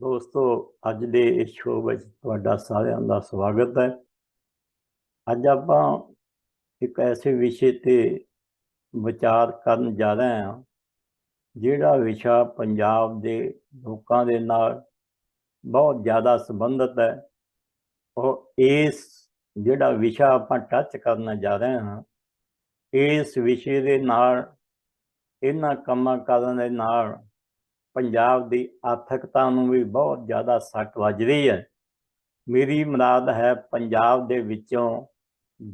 ਦੋਸਤੋ, ਅੱਜ ਦੇ ਇਸ ਸ਼ੋਅ ਵਿੱਚ ਤੁਹਾਡਾ ਸਾਰਿਆਂ ਦਾ ਸਵਾਗਤ ਹੈ। ਅੱਜ ਆਪਾਂ ਇੱਕ ਐਸੇ ਵਿਸ਼ੇ ਤੇ ਵਿਚਾਰ ਕਰਨ ਜਾ ਰਹੇ ਹਾਂ, ਜਿਹੜਾ ਵਿਸ਼ਾ ਪੰਜਾਬ ਦੇ ਲੋਕਾਂ ਦੇ ਨਾਲ ਬਹੁਤ ਜ਼ਿਆਦਾ ਸੰਬੰਧਿਤ ਹੈ। ਉਹ ਇਸ ਜਿਹੜਾ ਵਿਸ਼ਾ ਆਪਾਂ ਟੱਚ ਕਰਨ ਜਾ ਰਹੇ ਹਾਂ, ਇਸ ਵਿਸ਼ੇ ਦੇ ਨਾਲ, ਇਹਨਾਂ ਕੰਮਾਂ ਕਰਨ ਦੇ ਨਾਲ ਪੰਜਾਬ ਦੀ ਆਰਥਿਕਤਾ ਨੂੰ ਵੀ ਬਹੁਤ ਜ਼ਿਆਦਾ ਸੱਟ ਵੱਜ ਰਹੀ ਹੈ। ਮੇਰੀ ਮੁਰਾਦ ਹੈ ਪੰਜਾਬ ਦੇ ਵਿੱਚੋਂ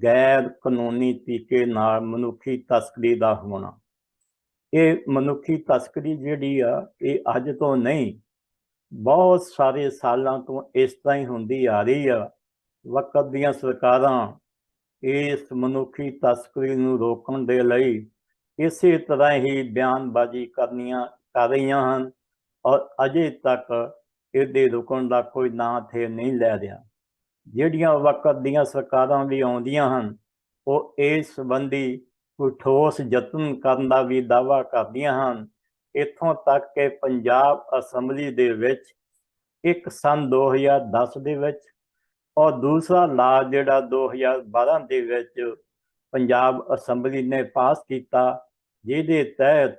ਗੈਰ ਕਾਨੂੰਨੀ ਤਰੀਕੇ ਨਾਲ ਮਨੁੱਖੀ ਤਸਕਰੀ ਦਾ ਹੋਣਾ। ਇਹ ਮਨੁੱਖੀ ਤਸਕਰੀ ਜਿਹੜੀ ਆ, ਇਹ ਅੱਜ ਤੋਂ ਨਹੀਂ, ਬਹੁਤ ਸਾਰੇ ਸਾਲਾਂ ਤੋਂ ਇਸ ਤਰ੍ਹਾਂ ਹੀ ਹੁੰਦੀ ਆ ਰਹੀ ਆ। ਵਕਤ ਦੀਆਂ ਸਰਕਾਰਾਂ ਇਸ ਮਨੁੱਖੀ ਤਸਕਰੀ ਨੂੰ ਰੋਕਣ ਦੇ ਲਈ ਇਸੇ ਤਰ੍ਹਾਂ ਹੀ ਬਿਆਨਬਾਜ਼ੀ ਕਰਨੀਆਂ ਕਰ ਰਹੀਆਂ ਹਨ ਔਰ ਅਜੇ ਤੱਕ ਇਹਦੇ ਰੁਕਣ ਦਾ ਕੋਈ ਨਾਂ ਥੇ ਨਹੀਂ ਲੈ ਰਿਹਾ। ਜਿਹੜੀਆਂ ਵਕਤ ਦੀਆਂ ਸਰਕਾਰਾਂ ਵੀ ਆਉਂਦੀਆਂ ਹਨ, ਉਹ ਇਸ ਸੰਬੰਧੀ ਕੋਈ ਠੋਸ ਯਤਨ ਕਰਨ ਦਾ ਵੀ ਦਾਵਾ ਕਰਦੀਆਂ ਹਨ। ਇੱਥੋਂ ਤੱਕ ਕਿ ਪੰਜਾਬ ਅਸੈਂਬਲੀ ਦੇ ਵਿੱਚ ਇੱਕ ਸਨ 2010 ਦੇ ਵਿੱਚ ਔਰ ਦੂਸਰਾ ਲਾ ਜਿਹੜਾ 2012 ਦੇ ਵਿੱਚ ਪੰਜਾਬ ਅਸੈਂਬਲੀ ਨੇ ਪਾਸ ਕੀਤਾ, ਜਿਹਦੇ ਤਹਿਤ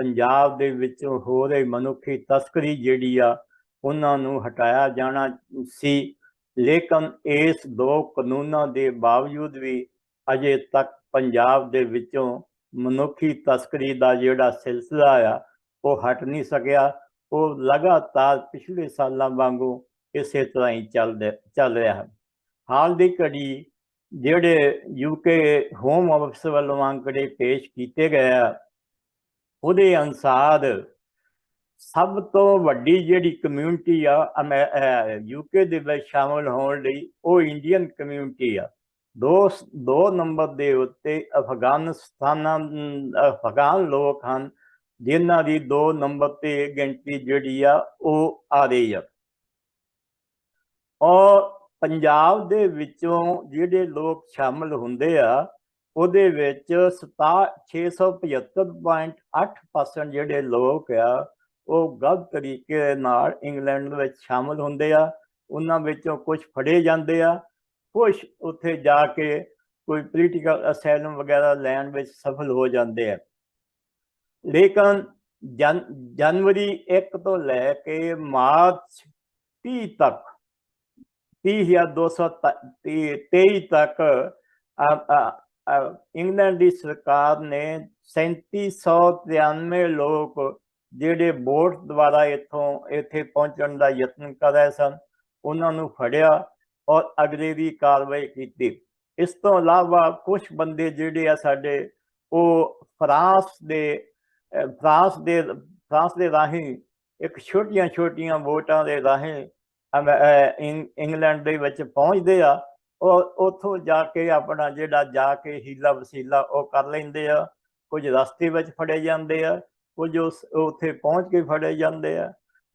ਪੰਜਾਬ ਦੇ ਵਿੱਚੋਂ ਹੋ ਰਹੀ ਮਨੁੱਖੀ ਤਸਕਰੀ ਜਿਹੜੀ ਆ, ਉਹਨਾਂ ਨੂੰ ਹਟਾਇਆ ਜਾਣਾ ਸੀ। ਲੇਕਿਨ ਇਸ ਦੋ ਕਾਨੂੰਨਾਂ ਦੇ ਬਾਵਜੂਦ ਵੀ ਅਜੇ ਤੱਕ ਪੰਜਾਬ ਦੇ ਵਿੱਚੋਂ ਮਨੁੱਖੀ ਤਸਕਰੀ ਦਾ ਜਿਹੜਾ ਸਿਲਸਿਲਾ ਆ, ਉਹ ਹਟ ਨਹੀਂ ਸਕਿਆ। ਉਹ ਲਗਾਤਾਰ ਪਿਛਲੇ ਸਾਲਾਂ ਵਾਂਗੂ ਇਸੇ ਤਰ੍ਹਾਂ ਹੀ ਚੱਲਦੇ, ਚੱਲ ਰਿਹਾ ਹੈ। ਹਾਲ ਦੀ ਘੜੀ ਜਿਹੜੇ ਯੂਕੇ ਹੋਮ ਆਫਿਸ ਵੱਲੋਂ ਅੰਕੜੇ ਪੇਸ਼ ਕੀਤੇ ਗਏ ਆ ਉਹਦੇ ਅਨਸਾਰ ਸਭ ਤੋਂ ਵੱਡੀ ਜਿਹੜੀ ਕਮਿਊਨਿਟੀ ਆ ਯੂਕੇ ਦੇ ਵਿੱਚ ਸ਼ਾਮਲ ਹੋਣ ਲਈ ਉਹ ਇੰਡੀਅਨ ਕਮਿਊਨਿਟੀ ਆ। ਦੋ ਦੋ ਨੰਬਰ ਦੇ ਉੱਤੇ ਅਫਗਾਨਿਸਤਾਨ, ਅਫਗਾਨ ਲੋਕ ਹਨ, ਜਿਨ੍ਹਾਂ ਦੀ ਦੋ ਨੰਬਰ ਤੇ ਗਿਣਤੀ ਜਿਹੜੀ ਆ, ਉਹ ਆ ਰਹੀ ਆ। ਔਰ ਪੰਜਾਬ ਦੇ ਵਿੱਚੋਂ ਜਿਹੜੇ ਲੋਕ ਸ਼ਾਮਲ ਹੁੰਦੇ ਆ ਉਹਦੇ ਵਿੱਚ 675.8% ਜਿਹੜੇ ਲੋਕ ਆ, ਉਹ ਗਲਤ ਤਰੀਕੇ ਨਾਲ ਇੰਗਲੈਂਡ ਵਿੱਚ ਸ਼ਾਮਲ ਹੁੰਦੇ ਆ, ਉਹਨਾਂ ਵਿੱਚੋਂ ਕੁਝ ਫੜੇ ਜਾਂਦੇ ਆ ਕੁਝ ਉੱਥੇ ਜਾ ਕੇ ਕੋਈ ਪੋਲੀਟੀਕਲ ਅਸਾਈਲਮ ਵਗੈਰਾ ਲੈਣ ਵਿੱਚ ਸਫਲ ਹੋ ਜਾਂਦੇ ਆ। ਲੇਕਿਨ ਜਨਵਰੀ 1 ਤੋਂ ਲੈ ਕੇ ਮਾਰਚ 30 ਤੱਕ 30223 ਤੱਕ ਇੰਗਲੈਂਡ ਦੀ ਸਰਕਾਰ ਨੇ 3793 ਲੋਕ ਜਿਹੜੇ ਬੋਟ ਦੁਆਰਾ ਇੱਥੋਂ, ਇੱਥੇ ਪਹੁੰਚਣ ਦਾ ਯਤਨ ਕਰ ਰਹੇ ਸਨ, ਉਹਨਾਂ ਨੂੰ ਫੜਿਆ ਔਰ ਅਗਲੇ ਦੀ ਕਾਰਵਾਈ ਕੀਤੀ। ਇਸ ਤੋਂ ਇਲਾਵਾ ਕੁਝ ਬੰਦੇ ਜਿਹੜੇ ਆ ਸਾਡੇ, ਉਹ ਫਰਾਂਸ ਦੇ ਫਰਾਂਸ ਦੇ ਫਰਾਂਸ ਦੇ ਰਾਹੀਂ ਇੱਕ ਛੋਟੀਆਂ ਛੋਟੀਆਂ ਵੋਟਾਂ ਦੇ ਰਾਹੀਂ ਇੰਗਲੈਂਡ ਦੇ ਵਿੱਚ ਪਹੁੰਚਦੇ ਆ। ਉਹ ਉੱਥੋਂ ਜਾ ਕੇ ਆਪਣਾ ਜਿਹੜਾ ਜਾ ਕੇ ਹੀਲਾ ਵਸੀਲਾ ਉਹ ਕਰ ਲੈਂਦੇ ਆ। ਕੁਝ ਰਸਤੇ ਵਿੱਚ ਫੜੇ ਜਾਂਦੇ ਆ, ਕੁਝ ਉਸ ਉੱਥੇ ਪਹੁੰਚ ਕੇ ਫੜੇ ਜਾਂਦੇ ਆ।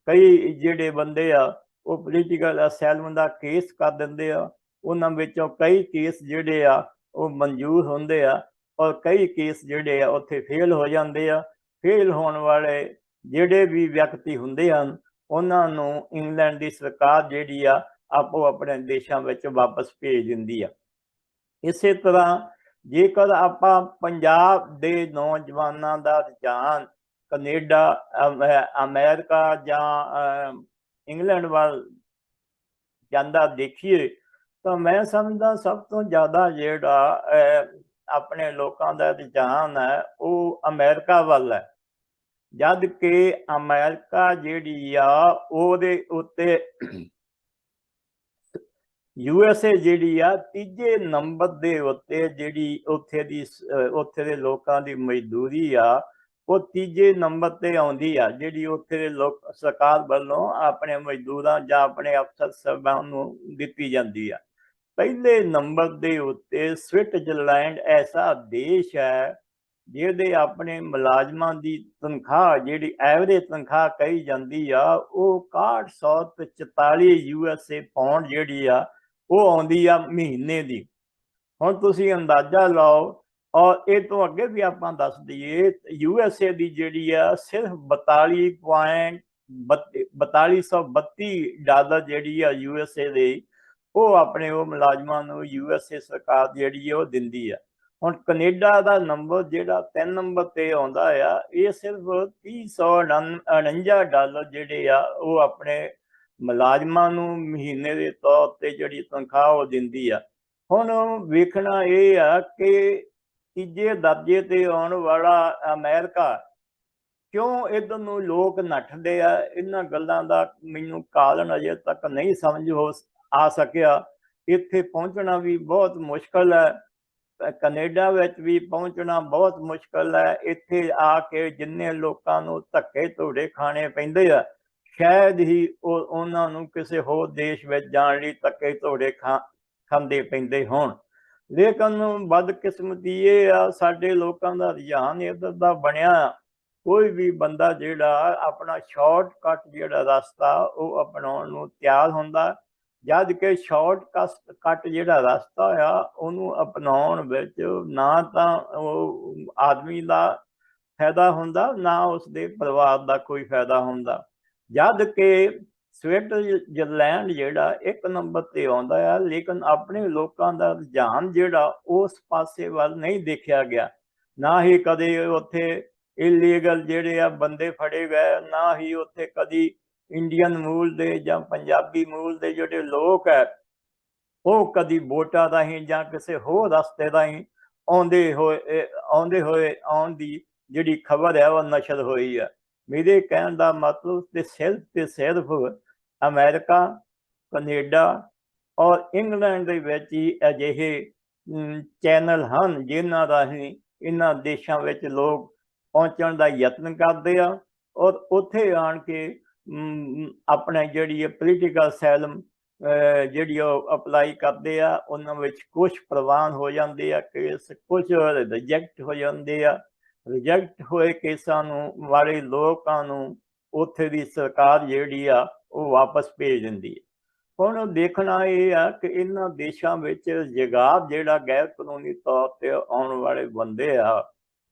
ਕਈ ਜਿਹੜੇ ਬੰਦੇ ਆ, ਉਹ ਪੋਲੀਟੀਕਲ ਅਸੈਲਮ ਦਾ ਕੇਸ ਕਰ ਦਿੰਦੇ ਆ। ਉਹਨਾਂ ਵਿੱਚੋਂ ਕਈ ਕੇਸ ਜਿਹੜੇ ਆ, ਉਹ ਮਨਜ਼ੂਰ ਹੁੰਦੇ ਆ ਔਰ ਕਈ ਕੇਸ ਜਿਹੜੇ ਆ, ਉੱਥੇ ਫੇਲ ਹੋ ਜਾਂਦੇ ਆ। ਫੇਲ ਹੋਣ ਵਾਲੇ ਜਿਹੜੇ ਵੀ ਵਿਅਕਤੀ ਹੁੰਦੇ ਹਨ, ਉਹਨਾਂ ਨੂੰ ਇੰਗਲੈਂਡ ਦੀ ਸਰਕਾਰ ਜਿਹੜੀ ਆ ਆਪੋ ਆਪਣੇ ਦੇਸ਼ਾਂ ਵਿੱਚ ਵਾਪਸ ਭੇਜ ਦਿੰਦੀ ਆ। ਇਸੇ ਤਰ੍ਹਾਂ ਜੇਕਰ ਆਪਾਂ ਪੰਜਾਬ ਦੇ ਨੌਜਵਾਨਾਂ ਦਾ ਰੁਝਾਨ ਕੈਨੇਡਾ ਅਮਰੀਕਾ ਜਾਂ ਇੰਗਲੈਂਡ ਵੱਲ ਜਾਂਦਾ ਦੇਖੀਏ, ਤਾਂ ਮੈਂ ਸਮਝਦਾ ਸਭ ਤੋਂ ਜ਼ਿਆਦਾ ਜਿਹੜਾ ਆਪਣੇ ਲੋਕਾਂ ਦਾ ਰੁਝਾਨ ਹੈ, ਉਹ ਅਮਰੀਕਾ ਵੱਲ ਹੈ। ਜਦ ਕਿ ਅਮਰੀਕਾ ਜਿਹੜੀ ਆ, ਉਹਦੇ ਉੱਤੇ ਯੂ ਐਸ ਏ ਜਿਹੜੀ ਆ, ਤੀਜੇ ਨੰਬਰ ਦੇ ਉੱਤੇ ਜਿਹੜੀ ਉੱਥੇ ਦੀ ਉੱਥੇ ਦੇ ਲੋਕਾਂ ਦੀ ਮਜ਼ਦੂਰੀ ਆ, ਉਹ ਤੀਜੇ ਨੰਬਰ ਤੇ ਆਉਂਦੀ ਆ, ਜਿਹੜੀ ਉੱਥੇ ਦੇ ਲੋਕ, ਸਰਕਾਰ ਵੱਲੋਂ ਆਪਣੇ ਮਜ਼ਦੂਰਾਂ ਜਾਂ ਆਪਣੇ ਅਫਸਰ ਸਭਾਂ ਨੂੰ ਦਿੱਤੀ ਜਾਂਦੀ ਆ। ਪਹਿਲੇ ਨੰਬਰ ਦੇ ਉੱਤੇ ਸਵਿਟਜ਼ਰਲੈਂਡ ਐਸਾ ਦੇਸ਼ ਹੈ, ਜਿਹਦੇ ਆਪਣੇ ਮੁਲਾਜ਼ਮਾਂ ਦੀ ਤਨਖਾਹ, ਜਿਹੜੀ ਐਵਰੇਜ ਤਨਖਾਹ ਕਹੀ ਜਾਂਦੀ ਆ, ਉਹ 6144 ਯੂ ਐਸ ਏ ਪਾਉਂਡ ਜਿਹੜੀ ਆ ਉਹ ਆਉਂਦੀ ਆ ਮਹੀਨੇ ਦੀ। ਹੁਣ ਤੁਸੀਂ ਅੰਦਾਜ਼ਾ ਲਾਓ, ਔਰ ਇਹ ਤੋਂ ਅੱਗੇ ਵੀ ਆਪਾਂ ਦੱਸ ਦਈਏ ਯੂ ਐਸ ਏ ਦੀ ਜਿਹੜੀ ਆ ਸਿਰਫ 42 4232 ਡਾਲਰ ਜਿਹੜੀ ਆ ਯੂ ਐਸ ਏ ਦੇ, ਉਹ ਆਪਣੇ ਉਹ ਮੁਲਾਜ਼ਮਾਂ ਨੂੰ ਯੂ ਐਸ ਏ ਸਰਕਾਰ ਜਿਹੜੀ ਆ ਉਹ ਦਿੰਦੀ ਆ। ਹੁਣ ਕੈਨੇਡਾ ਦਾ ਨੰਬਰ ਜਿਹੜਾ 3 ਨੰਬਰ ਤੇ ਆਉਂਦਾ ਆ, ਇਹ ਸਿਰਫ 349 ਡਾਲਰ ਜਿਹੜੇ ਆ, ਉਹ ਆਪਣੇ ਮੁਲਾਜ਼ਮਾਂ ਨੂੰ ਮਹੀਨੇ ਦੇ ਤੌਰ ਤੇ ਜਿਹੜੀ ਤਨਖਾਹ ਉਹ ਦਿੰਦੀ ਆ। ਹੁਣ ਵੇਖਣਾ ਇਹ ਆ ਕਿ ਤੀਜੇ ਦਰਜੇ ਤੇ ਆਉਣ ਵਾਲਾ ਅਮਰੀਕਾ ਕਿਉਂ ਇਧਰ ਨੂੰ ਲੋਕ ਨੱਠਦੇ ਆ? ਇਹਨਾਂ ਗੱਲਾਂ ਦਾ ਮੈਨੂੰ ਕਾਰਨ ਅਜੇ ਤੱਕ ਨਹੀਂ ਸਮਝ ਹੋ ਆ ਸਕਿਆ। ਇੱਥੇ ਪਹੁੰਚਣਾ ਵੀ ਬਹੁਤ ਮੁਸ਼ਕਲ ਹੈ। ਕੈਨੇਡਾ ਵਿੱਚ ਵੀ ਪਹੁੰਚਣਾ ਬਹੁਤ ਮੁਸ਼ਕਲ ਹੈ। ਇੱਥੇ ਆ ਕੇ ਜਿੰਨੇ ਲੋਕਾਂ ਨੂੰ ਧੱਕੇ ਧੋੜੇ ਖਾਣੇ ਪੈਂਦੇ ਆ ਸ਼ਾਇਦ ਹੀ ਉਹ ਉਹਨਾਂ ਨੂੰ ਕਿਸੇ ਹੋਰ ਦੇਸ਼ ਵਿੱਚ ਜਾਣ ਲਈ ਧੱਕੇ ਧੋੜੇ ਖਾ, ਖਾਂਦੇ ਪੈਂਦੇ ਹੋਣ। ਲੇਕਿਨ ਬਦਕਿਸਮਤੀ ਇਹ ਆ, ਸਾਡੇ ਲੋਕਾਂ ਦਾ ਰੁਝਾਨ ਇਧਰ ਦਾ ਬਣਿਆ ਕੋਈ ਵੀ ਬੰਦਾ ਜਿਹੜਾ ਆਪਣਾ ਸ਼ਾਰਟਕਟ ਜਿਹੜਾ ਰਸਤਾ, ਉਹ ਅਪਣਾਉਣ ਨੂੰ ਤਿਆਰ ਹੁੰਦਾ। ਜਦ ਕਿ ਸ਼ਾਰਟ ਕੱਟ ਜਿਹੜਾ ਰਸਤਾ ਆ, ਉਹਨੂੰ ਅਪਣਾਉਣ ਵਿੱਚ ਨਾ ਤਾਂ ਉਹ ਆਦਮੀ ਦਾ ਫਾਇਦਾ ਹੁੰਦਾ, ਨਾ ਉਸ ਦੇ ਪਰਿਵਾਰ ਦਾ ਕੋਈ ਫਾਇਦਾ ਹੁੰਦਾ। ਜਦ ਕਿ ਸਵਿਟਜ਼ਰਲੈਂਡ ਜਿਹੜਾ ਇੱਕ ਨੰਬਰ ਤੇ ਆਉਂਦਾ ਆ, ਲੇਕਿਨ ਆਪਣੇ ਲੋਕਾਂ ਦਾ ਰੁਝਾਨ ਜਿਹੜਾ ਉਸ ਪਾਸੇ ਵੱਲ ਨਹੀਂ ਦੇਖਿਆ ਗਿਆ। ਨਾ ਹੀ ਕਦੇ ਉੱਥੇ ਇਲੀਗਲ ਜਿਹੜੇ ਆ ਬੰਦੇ ਫੜੇ ਗਏ, ਨਾ ਹੀ ਉੱਥੇ ਕਦੀ ਇੰਡੀਅਨ ਮੂਲ ਦੇ ਜਾਂ ਪੰਜਾਬੀ ਮੂਲ ਦੇ ਜਿਹੜੇ ਲੋਕ ਹੈ ਉਹ ਕਦੀ ਵੋਟਾਂ ਰਾਹੀਂ ਜਾਂ ਕਿਸੇ ਹੋਰ ਰਸਤੇ ਰਾਹੀਂ ਆਉਂਦੇ ਹੋਏ ਆਉਂਦੇ ਹੋਏ ਆਉਣ ਦੀ ਜਿਹੜੀ ਖਬਰ ਹੈ ਉਹ ਨਸ਼ਰ ਹੋਈ ਹੈ ਮੇਰੇ ਕਹਿਣ ਦਾ ਮਤਲਬ ਤੇ ਸਿਰਫ ਤੇ ਸਿਰਫ ਅਮਰੀਕਾ, ਕੈਨੇਡਾ ਔਰ ਇੰਗਲੈਂਡ ਦੇ ਵਿੱਚ ਹੀ ਅਜਿਹੇ ਚੈਨਲ ਹਨ ਜਿਨ੍ਹਾਂ ਰਾਹੀਂ ਇਹਨਾਂ ਦੇਸ਼ਾਂ ਵਿੱਚ ਲੋਕ ਪਹੁੰਚਣ ਦਾ ਯਤਨ ਕਰਦੇ ਆ ਔਰ ਉੱਥੇ ਆਣ ਕੇ ਆਪਣੇ ਜਿਹੜੀ ਪੋਲੀਟੀਕਲ ਸੈਲਮ ਜਿਹੜੀ ਉਹ ਅਪਲਾਈ ਕਰਦੇ ਆ, ਉਹਨਾਂ ਵਿੱਚ ਕੁਝ ਪ੍ਰਵਾਨ ਹੋ ਜਾਂਦੇ ਆ, ਕੇਸ ਕੁਝ ਰਿਜੈਕਟ ਹੋ ਜਾਂਦੇ ਆ। ਰਿਜੈਕਟ ਹੋਏ ਕੇਸਾਂ ਨੂੰ ਵਾਲੇ ਲੋਕਾਂ ਨੂੰ ਉੱਥੇ ਦੀ ਸਰਕਾਰ ਜਿਹੜੀ ਆ, ਉਹ ਵਾਪਸ ਭੇਜ ਦਿੰਦੀ ਹੈ। ਹੁਣ ਦੇਖਣਾ ਇਹ ਆ ਕਿ ਇਹਨਾਂ ਦੇਸ਼ਾਂ ਵਿੱਚ ਜਗਾਰ ਜਿਹੜਾ ਗੈਰ ਕਾਨੂੰਨੀ ਤੌਰ ਤੇ ਆਉਣ ਵਾਲੇ ਬੰਦੇ ਆ,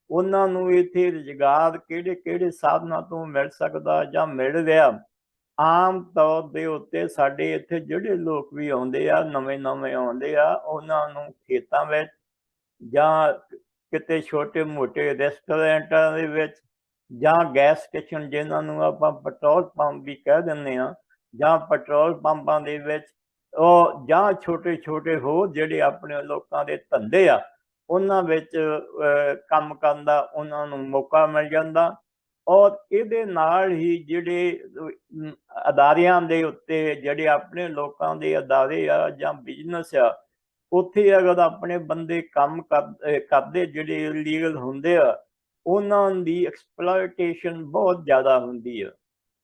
ਉਹਨਾਂ ਨੂੰ ਇੱਥੇ ਰੁਜ਼ਗਾਰ ਕਿਹੜੇ ਕਿਹੜੇ ਸਾਧਨਾਂ ਤੋਂ ਮਿਲ ਸਕਦਾ ਜਾਂ ਮਿਲ ਰਿਹਾ? ਆਮ ਤੌਰ ਦੇ ਉੱਤੇ ਸਾਡੇ ਇੱਥੇ ਜਿਹੜੇ ਲੋਕ ਵੀ ਆਉਂਦੇ ਆ, ਨਵੇਂ ਨਵੇਂ ਆਉਂਦੇ ਆ, ਉਹਨਾਂ ਨੂੰ ਖੇਤਾਂ ਵਿੱਚ ਜਾਂ ਕਿਤੇ ਛੋਟੇ ਮੋਟੇ ਰੈਸਟੋਰੈਂਟਾਂ ਦੇ ਵਿੱਚ ਜਾਂ ਗੈਸ ਸਟੇਸ਼ਨ ਜਿਨ੍ਹਾਂ ਨੂੰ ਆਪਾਂ ਪੈਟਰੋਲ ਪੰਪ ਵੀ ਕਹਿ ਦਿੰਦੇ ਆ ਜਾਂ ਪੈਟਰੋਲ ਪੰਪਾਂ ਦੇ ਵਿੱਚ, ਉਹ ਜਾਂ ਛੋਟੇ ਛੋਟੇ ਹੋ ਜਿਹੜੇ ਆਪਣੇ ਲੋਕਾਂ ਦੇ ਧੰਦੇ ਆ, ਉਹਨਾਂ ਵਿੱਚ ਕੰਮ ਕਰਨ ਦਾ ਉਹਨਾਂ ਨੂੰ ਮੌਕਾ ਮਿਲ ਜਾਂਦਾ। ਔਰ ਇਹਦੇ ਨਾਲ ਹੀ ਜਿਹੜੇ ਅਦਾਰਿਆਂ ਦੇ ਉੱਤੇ ਜਿਹੜੇ ਆਪਣੇ ਲੋਕਾਂ ਦੇ ਅਦਾਰੇ ਆ ਜਾਂ ਬਿਜ਼ਨਸ ਆ ਉੱਥੇ ਅਗਰ ਆਪਣੇ ਬੰਦੇ ਕੰਮ ਕਰਦੇ ਜਿਹੜੇ ਇਲੀਗਲ ਹੁੰਦੇ ਆ, ਉਹਨਾਂ ਦੀ ਐਕਸਪਲੋਇਟੇਸ਼ਨ ਬਹੁਤ ਜ਼ਿਆਦਾ ਹੁੰਦੀ ਆ।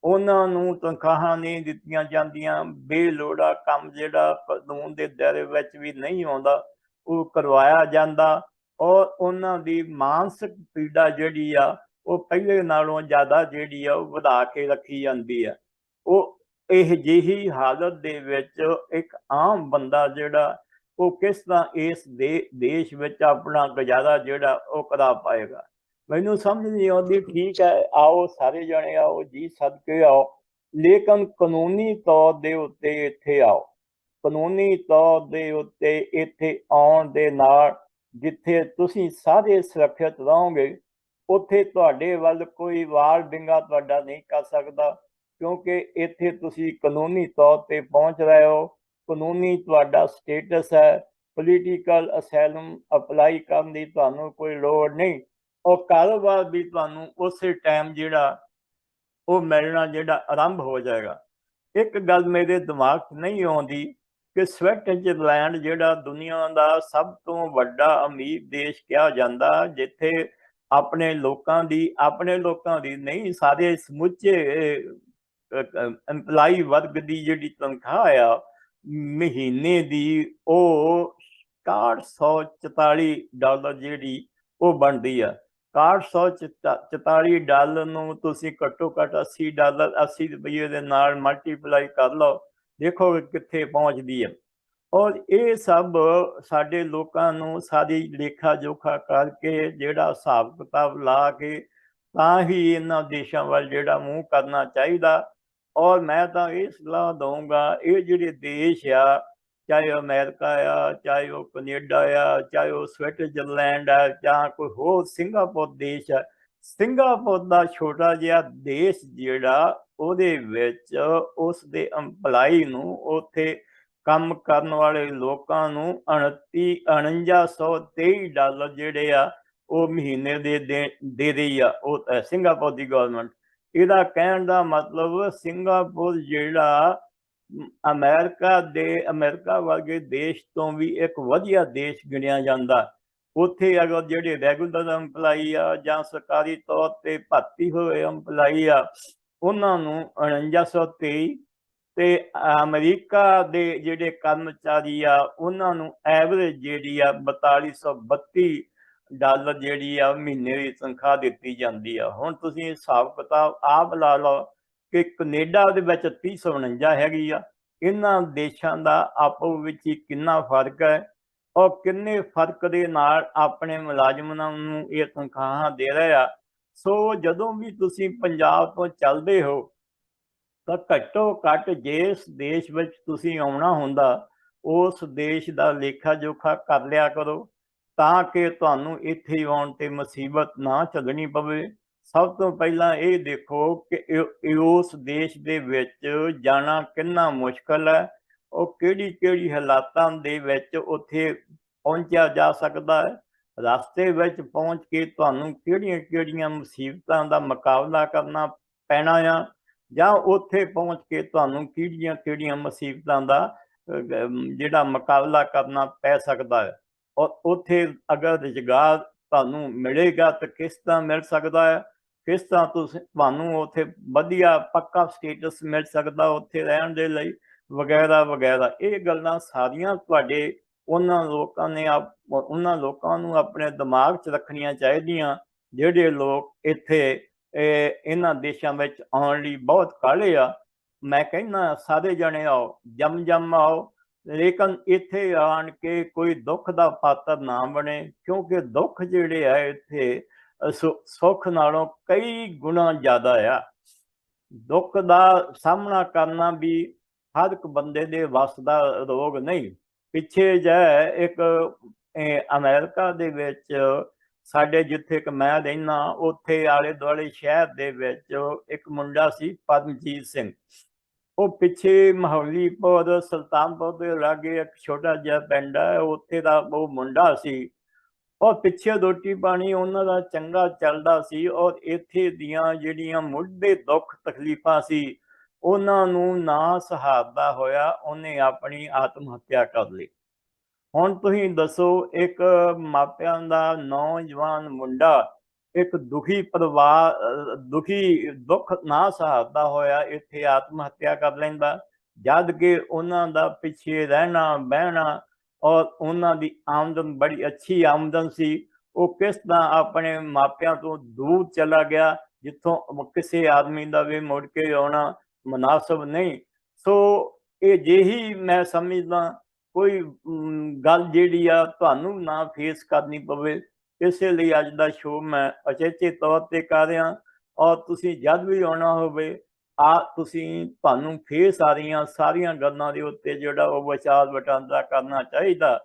ਉਹਨਾਂ ਨੂੰ ਤਨਖਾਹਾਂ ਨਹੀਂ ਦਿੱਤੀਆਂ ਜਾਂਦੀਆਂ, ਬੇਲੋੜਾ ਕੰਮ ਜਿਹੜਾ ਕਾਨੂੰਨ ਦੇ ਦਾਇਰੇ ਵਿੱਚ ਵੀ ਨਹੀਂ ਆਉਂਦਾ, ਉਹ ਕਰਵਾਇਆ ਜਾਂਦਾ ਔਰ ਉਹਨਾਂ ਦੀ ਮਾਨਸਿਕ ਪੀੜਾ ਜਿਹੜੀ ਆ, ਉਹ ਪਹਿਲੇ ਨਾਲੋਂ ਜ਼ਿਆਦਾ ਜਿਹੜੀ ਆ, ਉਹ ਵਧਾ ਕੇ ਰੱਖੀ ਜਾਂਦੀ ਆ। ਉਹ ਇਹ ਜਿਹੀ ਹਾਲਤ ਦੇ ਵਿੱਚ ਇੱਕ ਆਮ ਬੰਦਾ ਜਿਹੜਾ ਉਹ ਕਿਸ ਤਰ੍ਹਾਂ ਇਸ ਦੇ, ਦੇਸ਼ ਵਿੱਚ ਆਪਣਾ ਗੁਜ਼ਾਰਾ ਜਿਹੜਾ ਉਹ ਕਰਾ ਪਾਏਗਾ? ਮੈਨੂੰ ਸਮਝ ਨਹੀਂ ਆਉਂਦੀ, ਠੀਕ ਹੈ, ਆਓ ਸਾਰੇ ਜਣੇ ਆਓ, ਜੀ ਸਦਕੇ ਆਓ, ਲੇਕਿਨ ਕਾਨੂੰਨੀ ਤੌਰ ਦੇ ਉੱਤੇ ਇੱਥੇ ਆਓ। ਕਾਨੂੰਨੀ ਤੌਰ ਦੇ ਉੱਤੇ ਇੱਥੇ ਆਉਣ ਦੇ ਨਾਲ ਜਿੱਥੇ ਤੁਸੀਂ ਸਾਰੇ ਸੁਰੱਖਿਅਤ ਰਹੋਗੇ, ਉੱਥੇ ਤੁਹਾਡੇ ਵੱਲ ਕੋਈ ਵਾਰ ਬਿੰਗਾ ਤੁਹਾਡਾ ਨਹੀਂ ਕਰ ਸਕਦਾ, ਕਿਉਂਕਿ ਇੱਥੇ ਤੁਸੀਂ ਕਾਨੂੰਨੀ ਤੌਰ ਤੇ ਪਹੁੰਚ ਰਹੇ ਹੋ। ਕਾਨੂੰਨੀ ਤੁਹਾਡਾ ਸਟੇਟਸ ਹੈ ਪੋਲੀਟੀਕਲ ਅਸਾਈਲਮ ਅਪਲਾਈ ਕਰਨ ਦੀ ਤੁਹਾਨੂੰ ਕੋਈ ਲੋੜ ਨਹੀਂ। ਉਹ ਕਾਰੋਬਾਰ ਵੀ ਤੁਹਾਨੂੰ ਉਸੇ ਟਾਈਮ ਜਿਹੜਾ ਉਹ ਮਿਲਣਾ ਜਿਹੜਾ ਆਰੰਭ ਹੋ ਜਾਏਗਾ। ਇੱਕ ਗੱਲ ਮੇਰੇ ਦਿਮਾਗ 'ਚ ਨਹੀਂ ਆਉਂਦੀ ਕਿ ਸਵਿਟਜ਼ਰਲੈਂਡ ਜਿਹੜਾ ਦੁਨੀਆ ਦਾ ਸਭ ਤੋਂ ਵੱਡਾ ਅਮੀਰ ਦੇਸ਼ ਕਿਹਾ ਜਾਂਦਾ, ਜਿੱਥੇ ਆਪਣੇ ਲੋਕਾਂ ਦੀ, ਆਪਣੇ ਲੋਕਾਂ ਦੀ ਨਹੀਂ, ਸਾਰੇ ਸਮੁੱਚੇ ਐਮਪਲਾਈ ਵਰਗ ਦੀ ਜਿਹੜੀ ਤਨਖਾਹ ਆ ਮਹੀਨੇ ਦੀ ਉਹ 444 ਡਾਲਰ ਜਿਹੜੀ ਉਹ ਬਣਦੀ ਆ। 444 ਡਾਲਰ ਨੂੰ ਤੁਸੀਂ ਘੱਟੋ ਘੱਟ 80 ਡਾਲਰ 80 ਰੁਪਏ ਦੇ ਨਾਲ ਮਲਟੀਪਲਾਈ ਕਰ ਲਓ, ਦੇਖੋ ਕਿੱਥੇ ਪਹੁੰਚਦੀ ਹੈ ਔਰ ਇਹ ਸਭ ਸਾਡੇ ਲੋਕਾਂ ਨੂੰ ਸਾਰੀ ਲੇਖਾ ਜੋਖਾ ਕਰਕੇ ਜਿਹੜਾ ਹਿਸਾਬ ਕਿਤਾਬ ਲਾ ਕੇ ਤਾਂ ਹੀ ਇਹਨਾਂ ਦੇਸ਼ਾਂ ਵੱਲ ਜਿਹੜਾ ਮੂੰਹ ਕਰਨਾ ਚਾਹੀਦਾ। ਔਰ ਮੈਂ ਤਾਂ ਇਹ ਸਲਾਹ ਦਊਂਗਾ ਇਹ ਜਿਹੜੇ ਦੇਸ਼ ਆ ਚਾਹੇ ਉਹ ਅਮਰੀਕਾ ਆ ਚਾਹੇ ਉਹ ਕੈਨੇਡਾ ਆ ਚਾਹੇ ਉਹ ਸਵਿਟਜ਼ਰਲੈਂਡ ਆ ਜਾਂ ਕੋਈ ਹੋਰ ਸਿੰਗਾਪੁਰ ਦੇਸ਼ ਆ ਸਿੰਗਾਪੁਰ ਦਾ ਛੋਟਾ ਜਿਹਾ ਦੇਸ਼ ਜਿਹੜਾ ਉਹਦੇ ਵਿੱਚ ਉਸ ਦੇ EMPLOYE ਨੂੰ ਉੱਥੇ ਕੰਮ ਕਰਨ ਵਾਲੇ ਲੋਕਾਂ ਨੂੰ 29 4923 ਡਾਲਰ ਜਿਹੜੇ ਆ ਉਹ ਮਹੀਨੇ ਦੇ ਦੇ ਦੇ ਰਹੀ ਆ ਉਹ ਅ, ਸਿੰਗਾਪੁਰ ਦੀ ਗਵਰਨਮੈਂਟ ਇਹਦਾ ਕਹਿਣ ਦਾ ਮਤਲਬ ਸਿੰਗਾਪੁਰ ਜਿਹੜਾ ਮ, ਅਮਰੀਕਾ ਦੇ ਅਮਰੀਕਾ ਵਰਗੇ ਦੇਸ਼ ਤੋਂ ਵੀ ਇੱਕ ਵਧੀਆ ਦੇਸ਼ ਗਿਣਿਆ ਜਾਂਦਾ। ਉੱਥੇ ਅਗਰ ਜਿਹੜੇ ਰੈਗੂਲਰ EMPLOYE ਆ ਜਾਂ ਸਰਕਾਰੀ ਤੌਰ ਤੇ ਭਰਤੀ ਹੋਏ EMPLOYE ਆ ਉਹਨਾਂ ਨੂੰ 4923 ਤੇ ਅਮਰੀਕਾ ਦੇ ਜਿਹੜੇ ਕਰਮਚਾਰੀ ਆ ਉਹਨਾਂ ਨੂੰ ਐਵਰੇਜ ਜਿਹੜੀ ਆ 4232 ਡਾਲਰ ਜਿਹੜੀ ਆ ਮਹੀਨੇ ਦੀ ਤਨਖਾਹ ਦਿੱਤੀ ਜਾਂਦੀ ਆ। ਹੁਣ ਤੁਸੀਂ ਹਿਸਾਬ ਕਿਤਾਬ ਆਪ ਲਾ ਲਓ ਕਿ ਕੈਨੇਡਾ ਦੇ ਵਿੱਚ 3049 ਹੈਗੀ ਆ। ਇਹਨਾਂ ਦੇਸ਼ਾਂ ਦਾ ਆਪੋ ਵਿੱਚ ਹੀ ਕਿੰਨਾ ਫ਼ਰਕ ਹੈ? ਔਰ ਕਿੰਨੇ ਫ਼ਰਕ ਦੇ ਨਾਲ ਆਪਣੇ ਮੁਲਾਜ਼ਮਾਂ ਨੂੰ ਇਹ ਤਨਖਾਹਾਂ ਦੇ ਰਹੇ ਆ? ਸੋ ਜਦੋਂ ਵੀ ਤੁਸੀਂ ਪੰਜਾਬ ਤੋਂ ਚੱਲਦੇ ਹੋ, ਤਾਂ ਘੱਟੋ ਘੱਟ ਜਿਸ ਦੇਸ਼ ਵਿੱਚ ਤੁਸੀਂ ਆਉਣਾ ਹੁੰਦਾ, ਉਸ ਦੇਸ਼ ਦਾ ਲੇਖਾ ਜੋਖਾ ਕਰ ਲਿਆ ਕਰੋ। ਤਾਂ ਕਿ ਤੁਹਾਨੂੰ ਇੱਥੇ ਆਉਣ ਤੇ ਮੁਸੀਬਤ ਨਾ ਝੱਲਣੀ ਪਵੇ। ਸਭ ਤੋਂ ਪਹਿਲਾਂ ਇਹ ਦੇਖੋ ਕਿ ਉਸ ਦੇਸ਼ ਦੇ ਵਿੱਚ ਜਾਣਾ ਕਿੰਨਾ ਮੁਸ਼ਕਲ ਹੈ। ਉਹ ਕਿਹੜੀ ਕਿਹੜੀ ਹਾਲਾਤਾਂ ਦੇ ਵਿੱਚ ਉੱਥੇ ਪਹੁੰਚਿਆ ਜਾ ਸਕਦਾ ਹੈ। ਰਸਤੇ ਵਿੱਚ ਪਹੁੰਚ ਕੇ ਤੁਹਾਨੂੰ ਕਿਹੜੀਆਂ ਕਿਹੜੀਆਂ ਮੁਸੀਬਤਾਂ ਦਾ ਮੁਕਾਬਲਾ ਕਰਨਾ ਪੈਣਾ ਆ, ਜਾਂ ਉੱਥੇ ਪਹੁੰਚ ਕੇ ਤੁਹਾਨੂੰ ਕਿਹੜੀਆਂ ਕਿਹੜੀਆਂ ਮੁਸੀਬਤਾਂ ਦਾ ਜਿਹੜਾ ਮੁਕਾਬਲਾ ਕਰਨਾ ਪੈ ਸਕਦਾ ਹੈ। ਔਰ ਉੱਥੇ ਅਗਰ ਰੁਜ਼ਗਾਰ ਤੁਹਾਨੂੰ ਮਿਲੇਗਾ ਤਾਂ ਕਿਸ ਤਰ੍ਹਾਂ ਮਿਲ ਸਕਦਾ ਹੈ? ਕਿਸ ਤਰ੍ਹਾਂ ਤੁਸੀਂ, ਤੁਹਾਨੂੰ ਉੱਥੇ ਵਧੀਆ ਪੱਕਾ ਸਟੇਟਸ ਮਿਲ ਸਕਦਾ ਉੱਥੇ ਰਹਿਣ ਦੇ ਲਈ? ਵਗੈਰਾ ਵਗੈਰਾ। ਇਹ ਗੱਲਾਂ ਸਾਰੀਆਂ ਤੁਹਾਡੇ ਉਹਨਾਂ ਲੋਕਾਂ ਨੇ ਆਪ, ਉਹਨਾਂ ਲੋਕਾਂ ਨੂੰ ਆਪਣੇ ਦਿਮਾਗ 'ਚ ਰੱਖਣੀਆਂ ਚਾਹੀਦੀਆਂ, ਜਿਹੜੇ ਲੋਕ ਇੱਥੇ, ਇਹ, ਇਹਨਾਂ ਦੇਸ਼ਾਂ ਵਿੱਚ ਆਉਣ ਲਈ ਬਹੁਤ ਕਾਹਲੇ ਆ। ਮੈਂ ਕਹਿੰਦਾ, ਸਾਰੇ ਜਣੇ ਆਓ ਜਮ ਜਮ ਆਓ ਲੇਕਿਨ ਇੱਥੇ ਆਣ ਕੇ ਕੋਈ ਦੁੱਖ ਦਾ ਪਾਤਰ ਨਾ ਬਣੇ ਕਿਉਂਕਿ ਦੁੱਖ ਜਿਹੜੇ ਆ ਇੱਥੇ ਸੁੱਖ ਨਾਲੋਂ ਕਈ ਗੁਣਾ ਜ਼ਿਆਦਾ ਆ। ਦੁੱਖ ਦਾ ਸਾਹਮਣਾ ਕਰਨਾ ਵੀ ਹਰ ਇੱਕ ਬੰਦੇ ਦੇ ਵੱਸ ਦਾ ਰੋਗ ਨਹੀਂ। ਪਿੱਛੇ ਜੈ ਇੱਕ ਇਹ, ਅਮਰੀਕਾ ਦੇ ਵਿੱਚ ਸਾਡੇ ਜਿੱਥੇ ਇੱਕ ਮੈਂ ਰਹਿਣਾ ਉੱਥੇ ਆਲੇ ਦੁਆਲੇ ਸ਼ਹਿਰ ਦੇ ਵਿੱਚ ਇੱਕ ਮੁੰਡਾ ਸੀ ਪਰਮਜੀਤ ਸਿੰਘ। ਉਹ ਪਿੱਛੇ ਮਹੌਲੀਪੁਰ ਸੁਲਤਾਨਪੁਰ ਦੇ ਲਾਗੇ ਇੱਕ ਛੋਟਾ ਜਿਹਾ ਪਿੰਡ ਹੈ, ਉੱਥੇ ਦਾ ਉਹ ਮੁੰਡਾ ਸੀ। ਔਰ ਪਿੱਛੇ ਰੋਟੀ ਪਾਣੀ ਉਹਨਾਂ ਦਾ ਚੰਗਾ ਚੱਲਦਾ ਸੀ ਔਰ ਇੱਥੇ ਦੀਆਂ ਜਿਹੜੀਆਂ ਮੁੱਢੇ ਦੁੱਖ ਤਕਲੀਫਾਂ ਸੀ, ਉਹਨਾਂ ਨੂੰ ਨਾ ਸਹਾਰਦਾ ਹੋਇਆ ਉਹਨੇ ਆਪਣੀ ਆਤਮ ਹੱਤਿਆ ਕਰ ਲਈ। ਹੁਣ ਤੁਸੀਂ ਦੱਸੋ, ਇੱਕ ਮਾਪਿਆਂ ਦਾ ਨੌਜਵਾਨ ਮੁੰਡਾ ਇੱਕ ਦੁਖੀ ਪਰਿਵਾਰ ਦੁਖੀ ਦੁੱਖ ਨਾ ਸਹਾਰਦਾ ਹੋਇਆ ਇੱਥੇ ਆਤਮ ਹੱਤਿਆ ਕਰ ਲੈਂਦਾ। ਜਦ ਕਿ ਉਹਨਾਂ ਦਾ ਪਿੱਛੇ ਰਹਿਣਾ, ਬਹਿਣਾ ਔਰ ਉਹਨਾਂ ਦੀ ਆਮਦਨ ਬੜੀ ਅੱਛੀ ਆਮਦਨ ਸੀ। ਉਹ ਕਿਸ ਤਰ੍ਹਾਂ ਆਪਣੇ ਮਾਪਿਆਂ ਤੋਂ ਦੂਰ ਚਲਾ ਗਿਆ, ਜਿੱਥੋਂ ਕਿਸੇ ਆਦਮੀ ਦਾ ਵੀ ਮੁੜ ਕੇ ਆਉਣਾ ਮناسب ਨਹੀਂ। ਸੋ ਇਹ ਜਿਹੀ ਮੈਂ ਸਮਝਦਾ, ਕੋਈ ਗੱਲ ਜਿਹੜੀ ਆ ਤੁਹਾਨੂੰ ਨਾ ਫੇਸ ਕਰਨੀ ਪਵੇ। ਇਸੇ ਲਈ ਅੱਜ ਦਾ ਸ਼ੋਅ ਮੈਂ ਅਚੇਚੇ ਤੌਰ ਤੇ ਕਰ ਰਿਹਾ ਔਰ ਤੁਸੀਂ ਜਦ ਵੀ ਆਉਣਾ ਹੋਵੇ, ਆ ਤੁਸੀਂ ਤੁਹਾਨੂੰ ਫੇਸ ਸਾਰੀਆਂ ਸਾਰੀਆਂ ਗੱਲਾਂ ਦੇ ਉੱਤੇ ਜਿਹੜਾ ਉਹ ਵਿਚਾਰ ਵਟਾਂਦਰਾ ਕਰਨਾ ਚਾਹੀਦਾ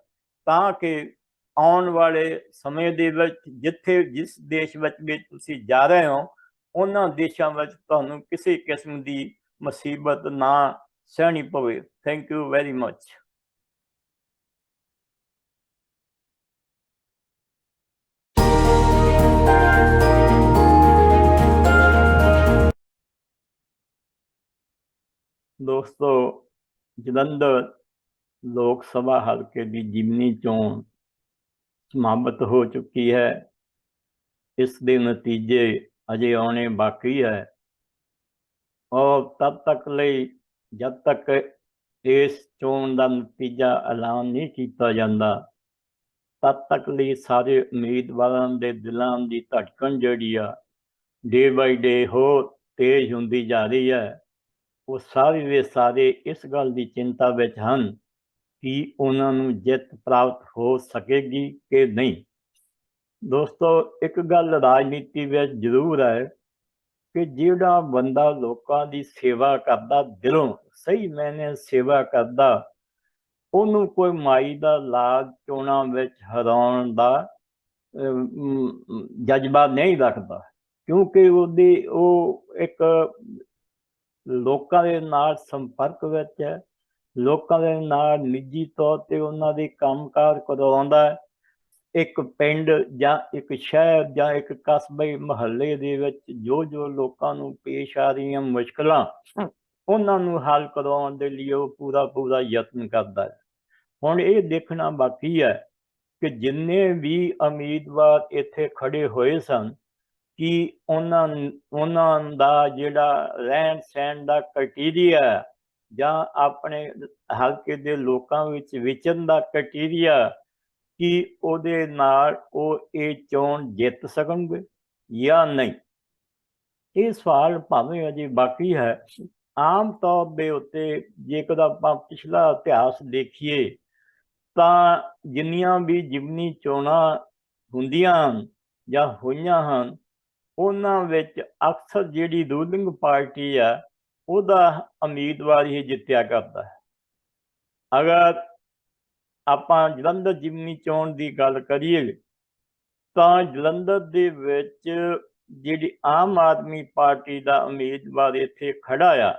ਤਾਂ ਕਿ ਆਉਣ ਵਾਲੇ ਸਮੇਂ ਦੇ ਵਿੱਚ ਜਿੱਥੇ ਜਿਸ ਦੇਸ਼ ਵਿੱਚ ਵੀ ਤੁਸੀਂ ਜਾ ਰਹੇ ਹੋ, ਉਹਨਾਂ ਦੇਸ਼ਾਂ ਵਿੱਚ ਤੁਹਾਨੂੰ ਕਿਸੇ ਕਿਸਮ ਦੀ ਮੁਸੀਬਤ ਨਾ ਸਹਿਣੀ ਪਵੇ। ਥੈਂਕ ਯੂ ਵੈਰੀ ਮੱਚ ਦੋਸਤੋ, ਜਲੰਧਰ ਲੋਕ ਸਭਾ ਹਲਕੇ ਦੀ ਜਿਮਨੀ ਚੋਣ ਸਮਾਪਤ ਹੋ ਚੁੱਕੀ ਹੈ। ਇਸ ਦੇ ਨਤੀਜੇ ਅਜੇ ਆਉਣੇ ਬਾਕੀ ਹੈ। ਔਰ ਤਦ ਤੱਕ ਲਈ ਜਦ ਤੱਕ ਇਸ ਚੋਣ ਦਾ ਨਤੀਜਾ ਐਲਾਨ ਨਹੀਂ ਕੀਤਾ ਜਾਂਦਾ, ਤਦ ਤੱਕ ਲਈ ਸਾਰੇ ਉਮੀਦਵਾਰਾਂ ਦੇ ਦਿਲਾਂ ਦੀ ਧੜਕਣ ਜਿਹੜੀ ਆ ਡੇ ਬਾਈ ਡੇ ਹੋਰ ਤੇਜ਼ ਹੁੰਦੀ ਜਾ ਰਹੀ ਹੈ। ਉਹ ਸਾਰੇ ਵੇ ਸਾਰੇ ਇਸ ਗੱਲ ਦੀ ਚਿੰਤਾ ਵਿੱਚ ਹਨ ਕਿ ਉਹਨਾਂ ਨੂੰ ਜਿੱਤ ਪ੍ਰਾਪਤ ਹੋ ਸਕੇਗੀ ਕਿ ਨਹੀਂ। ਦੋਸਤੋ, ਇੱਕ ਗੱਲ ਰਾਜਨੀਤੀ ਵਿੱਚ ਜ਼ਰੂਰ ਹੈ ਕਿ ਜਿਹੜਾ ਬੰਦਾ ਲੋਕਾਂ ਦੀ ਸੇਵਾ ਕਰਦਾ, ਦਿਲੋਂ ਸਹੀ ਮੈਨੇ ਸੇਵਾ ਕਰਦਾ, ਉਹਨੂੰ ਕੋਈ ਮਾਈ ਦਾ ਲਾਜ ਚੋਣਾਂ ਵਿੱਚ ਹਰਾਉਣ ਦਾ ਜਜ਼ਬਾ ਨਹੀਂ ਰੱਖਦਾ। ਕਿਉਂਕਿ ਉਹਦੀ, ਉਹ ਇੱਕ ਲੋਕਾਂ ਦੇ ਨਾਲ ਸੰਪਰਕ ਵਿੱਚ ਹੈ ਲੋਕਾਂ ਦੇ ਨਾਲ ਨਿੱਜੀ ਤੌਰ ਤੇ ਉਹਨਾਂ ਦੇ ਕੰਮਕਾਰ ਕਰਵਾਉਂਦਾ ਹੈ। ਇੱਕ ਪਿੰਡ ਜਾਂ ਇੱਕ ਸ਼ਹਿਰ ਜਾਂ ਇੱਕ ਕਸਬੇ ਮਹੱਲੇ ਦੇ ਵਿੱਚ ਜੋ ਜੋ ਲੋਕਾਂ ਨੂੰ ਪੇਸ਼ ਆ ਰਹੀਆਂ ਮੁਸ਼ਕਲਾਂ ਉਹਨਾਂ ਨੂੰ ਹੱਲ ਕਰਵਾਉਣ ਦੇ ਲਈ ਉਹ ਪੂਰਾ ਪੂਰਾ ਯਤਨ ਕਰਦਾ ਹੈ। ਹੁਣ ਇਹ ਦੇਖਣਾ ਬਾਕੀ ਹੈ ਕਿ ਜਿੰਨੇ ਵੀ ਉਮੀਦਵਾਰ ਇੱਥੇ ਖੜੇ ਹੋਏ ਸਨ ਕਿ ਉਹਨਾਂ ਉਹਨਾਂ ਦਾ ਜਿਹੜਾ ਰਹਿਣ ਸਹਿਣ ਦਾ ਕ੍ਰਾਈਟੇਰੀਆ ਜਾਂ ਆਪਣੇ ਹਲਕੇ ਦੇ ਲੋਕਾਂ ਵਿੱਚ ਵਿਚਰਨ ਦਾ ਕ੍ਰਾਈਟੇਰੀਆ ਕਿ ਉਹਦੇ ਨਾਲ ਉਹ ਇਹ ਚੋਣ ਜਿੱਤ ਸਕਣਗੇ ਜਾਂ ਨਹੀਂ। ਇਹ ਸਵਾਲ ਭਾਵੇਂ ਅਜੇ ਬਾਕੀ ਹੈ। ਆਮ ਤੌਰ ਦੇ ਉੱਤੇ ਜੇਕਰ ਆਪਾਂ ਪਿਛਲਾ ਇਤਿਹਾਸ ਦੇਖੀਏ ਤਾਂ ਜਿੰਨੀਆਂ ਵੀ ਜਿਮਨੀ ਚੋਣਾਂ ਹੁੰਦੀਆਂ ਹਨ ਜਾਂ ਹੋਈਆਂ ਹਨ ਉਹਨਾਂ ਵਿੱਚ ਅਕਸਰ ਜਿਹੜੀ ਰੂਲਿੰਗ ਪਾਰਟੀ ਆ, ਉਹਦਾ ਉਮੀਦਵਾਰ ਹੀ ਜਿੱਤਿਆ ਕਰਦਾ ਹੈ। ਅਗਰ ਆਪਾਂ ਜਲੰਧਰ ਜਿਮਨੀ ਚੋਣ ਦੀ ਗੱਲ ਕਰੀਏ, ਤਾਂ ਜਲੰਧਰ ਦੇ ਵਿੱਚ ਜਿਹੜੀ ਆਮ ਆਦਮੀ ਪਾਰਟੀ ਦਾ ਉਮੀਦਵਾਰ ਇੱਥੇ ਖੜਾ ਆ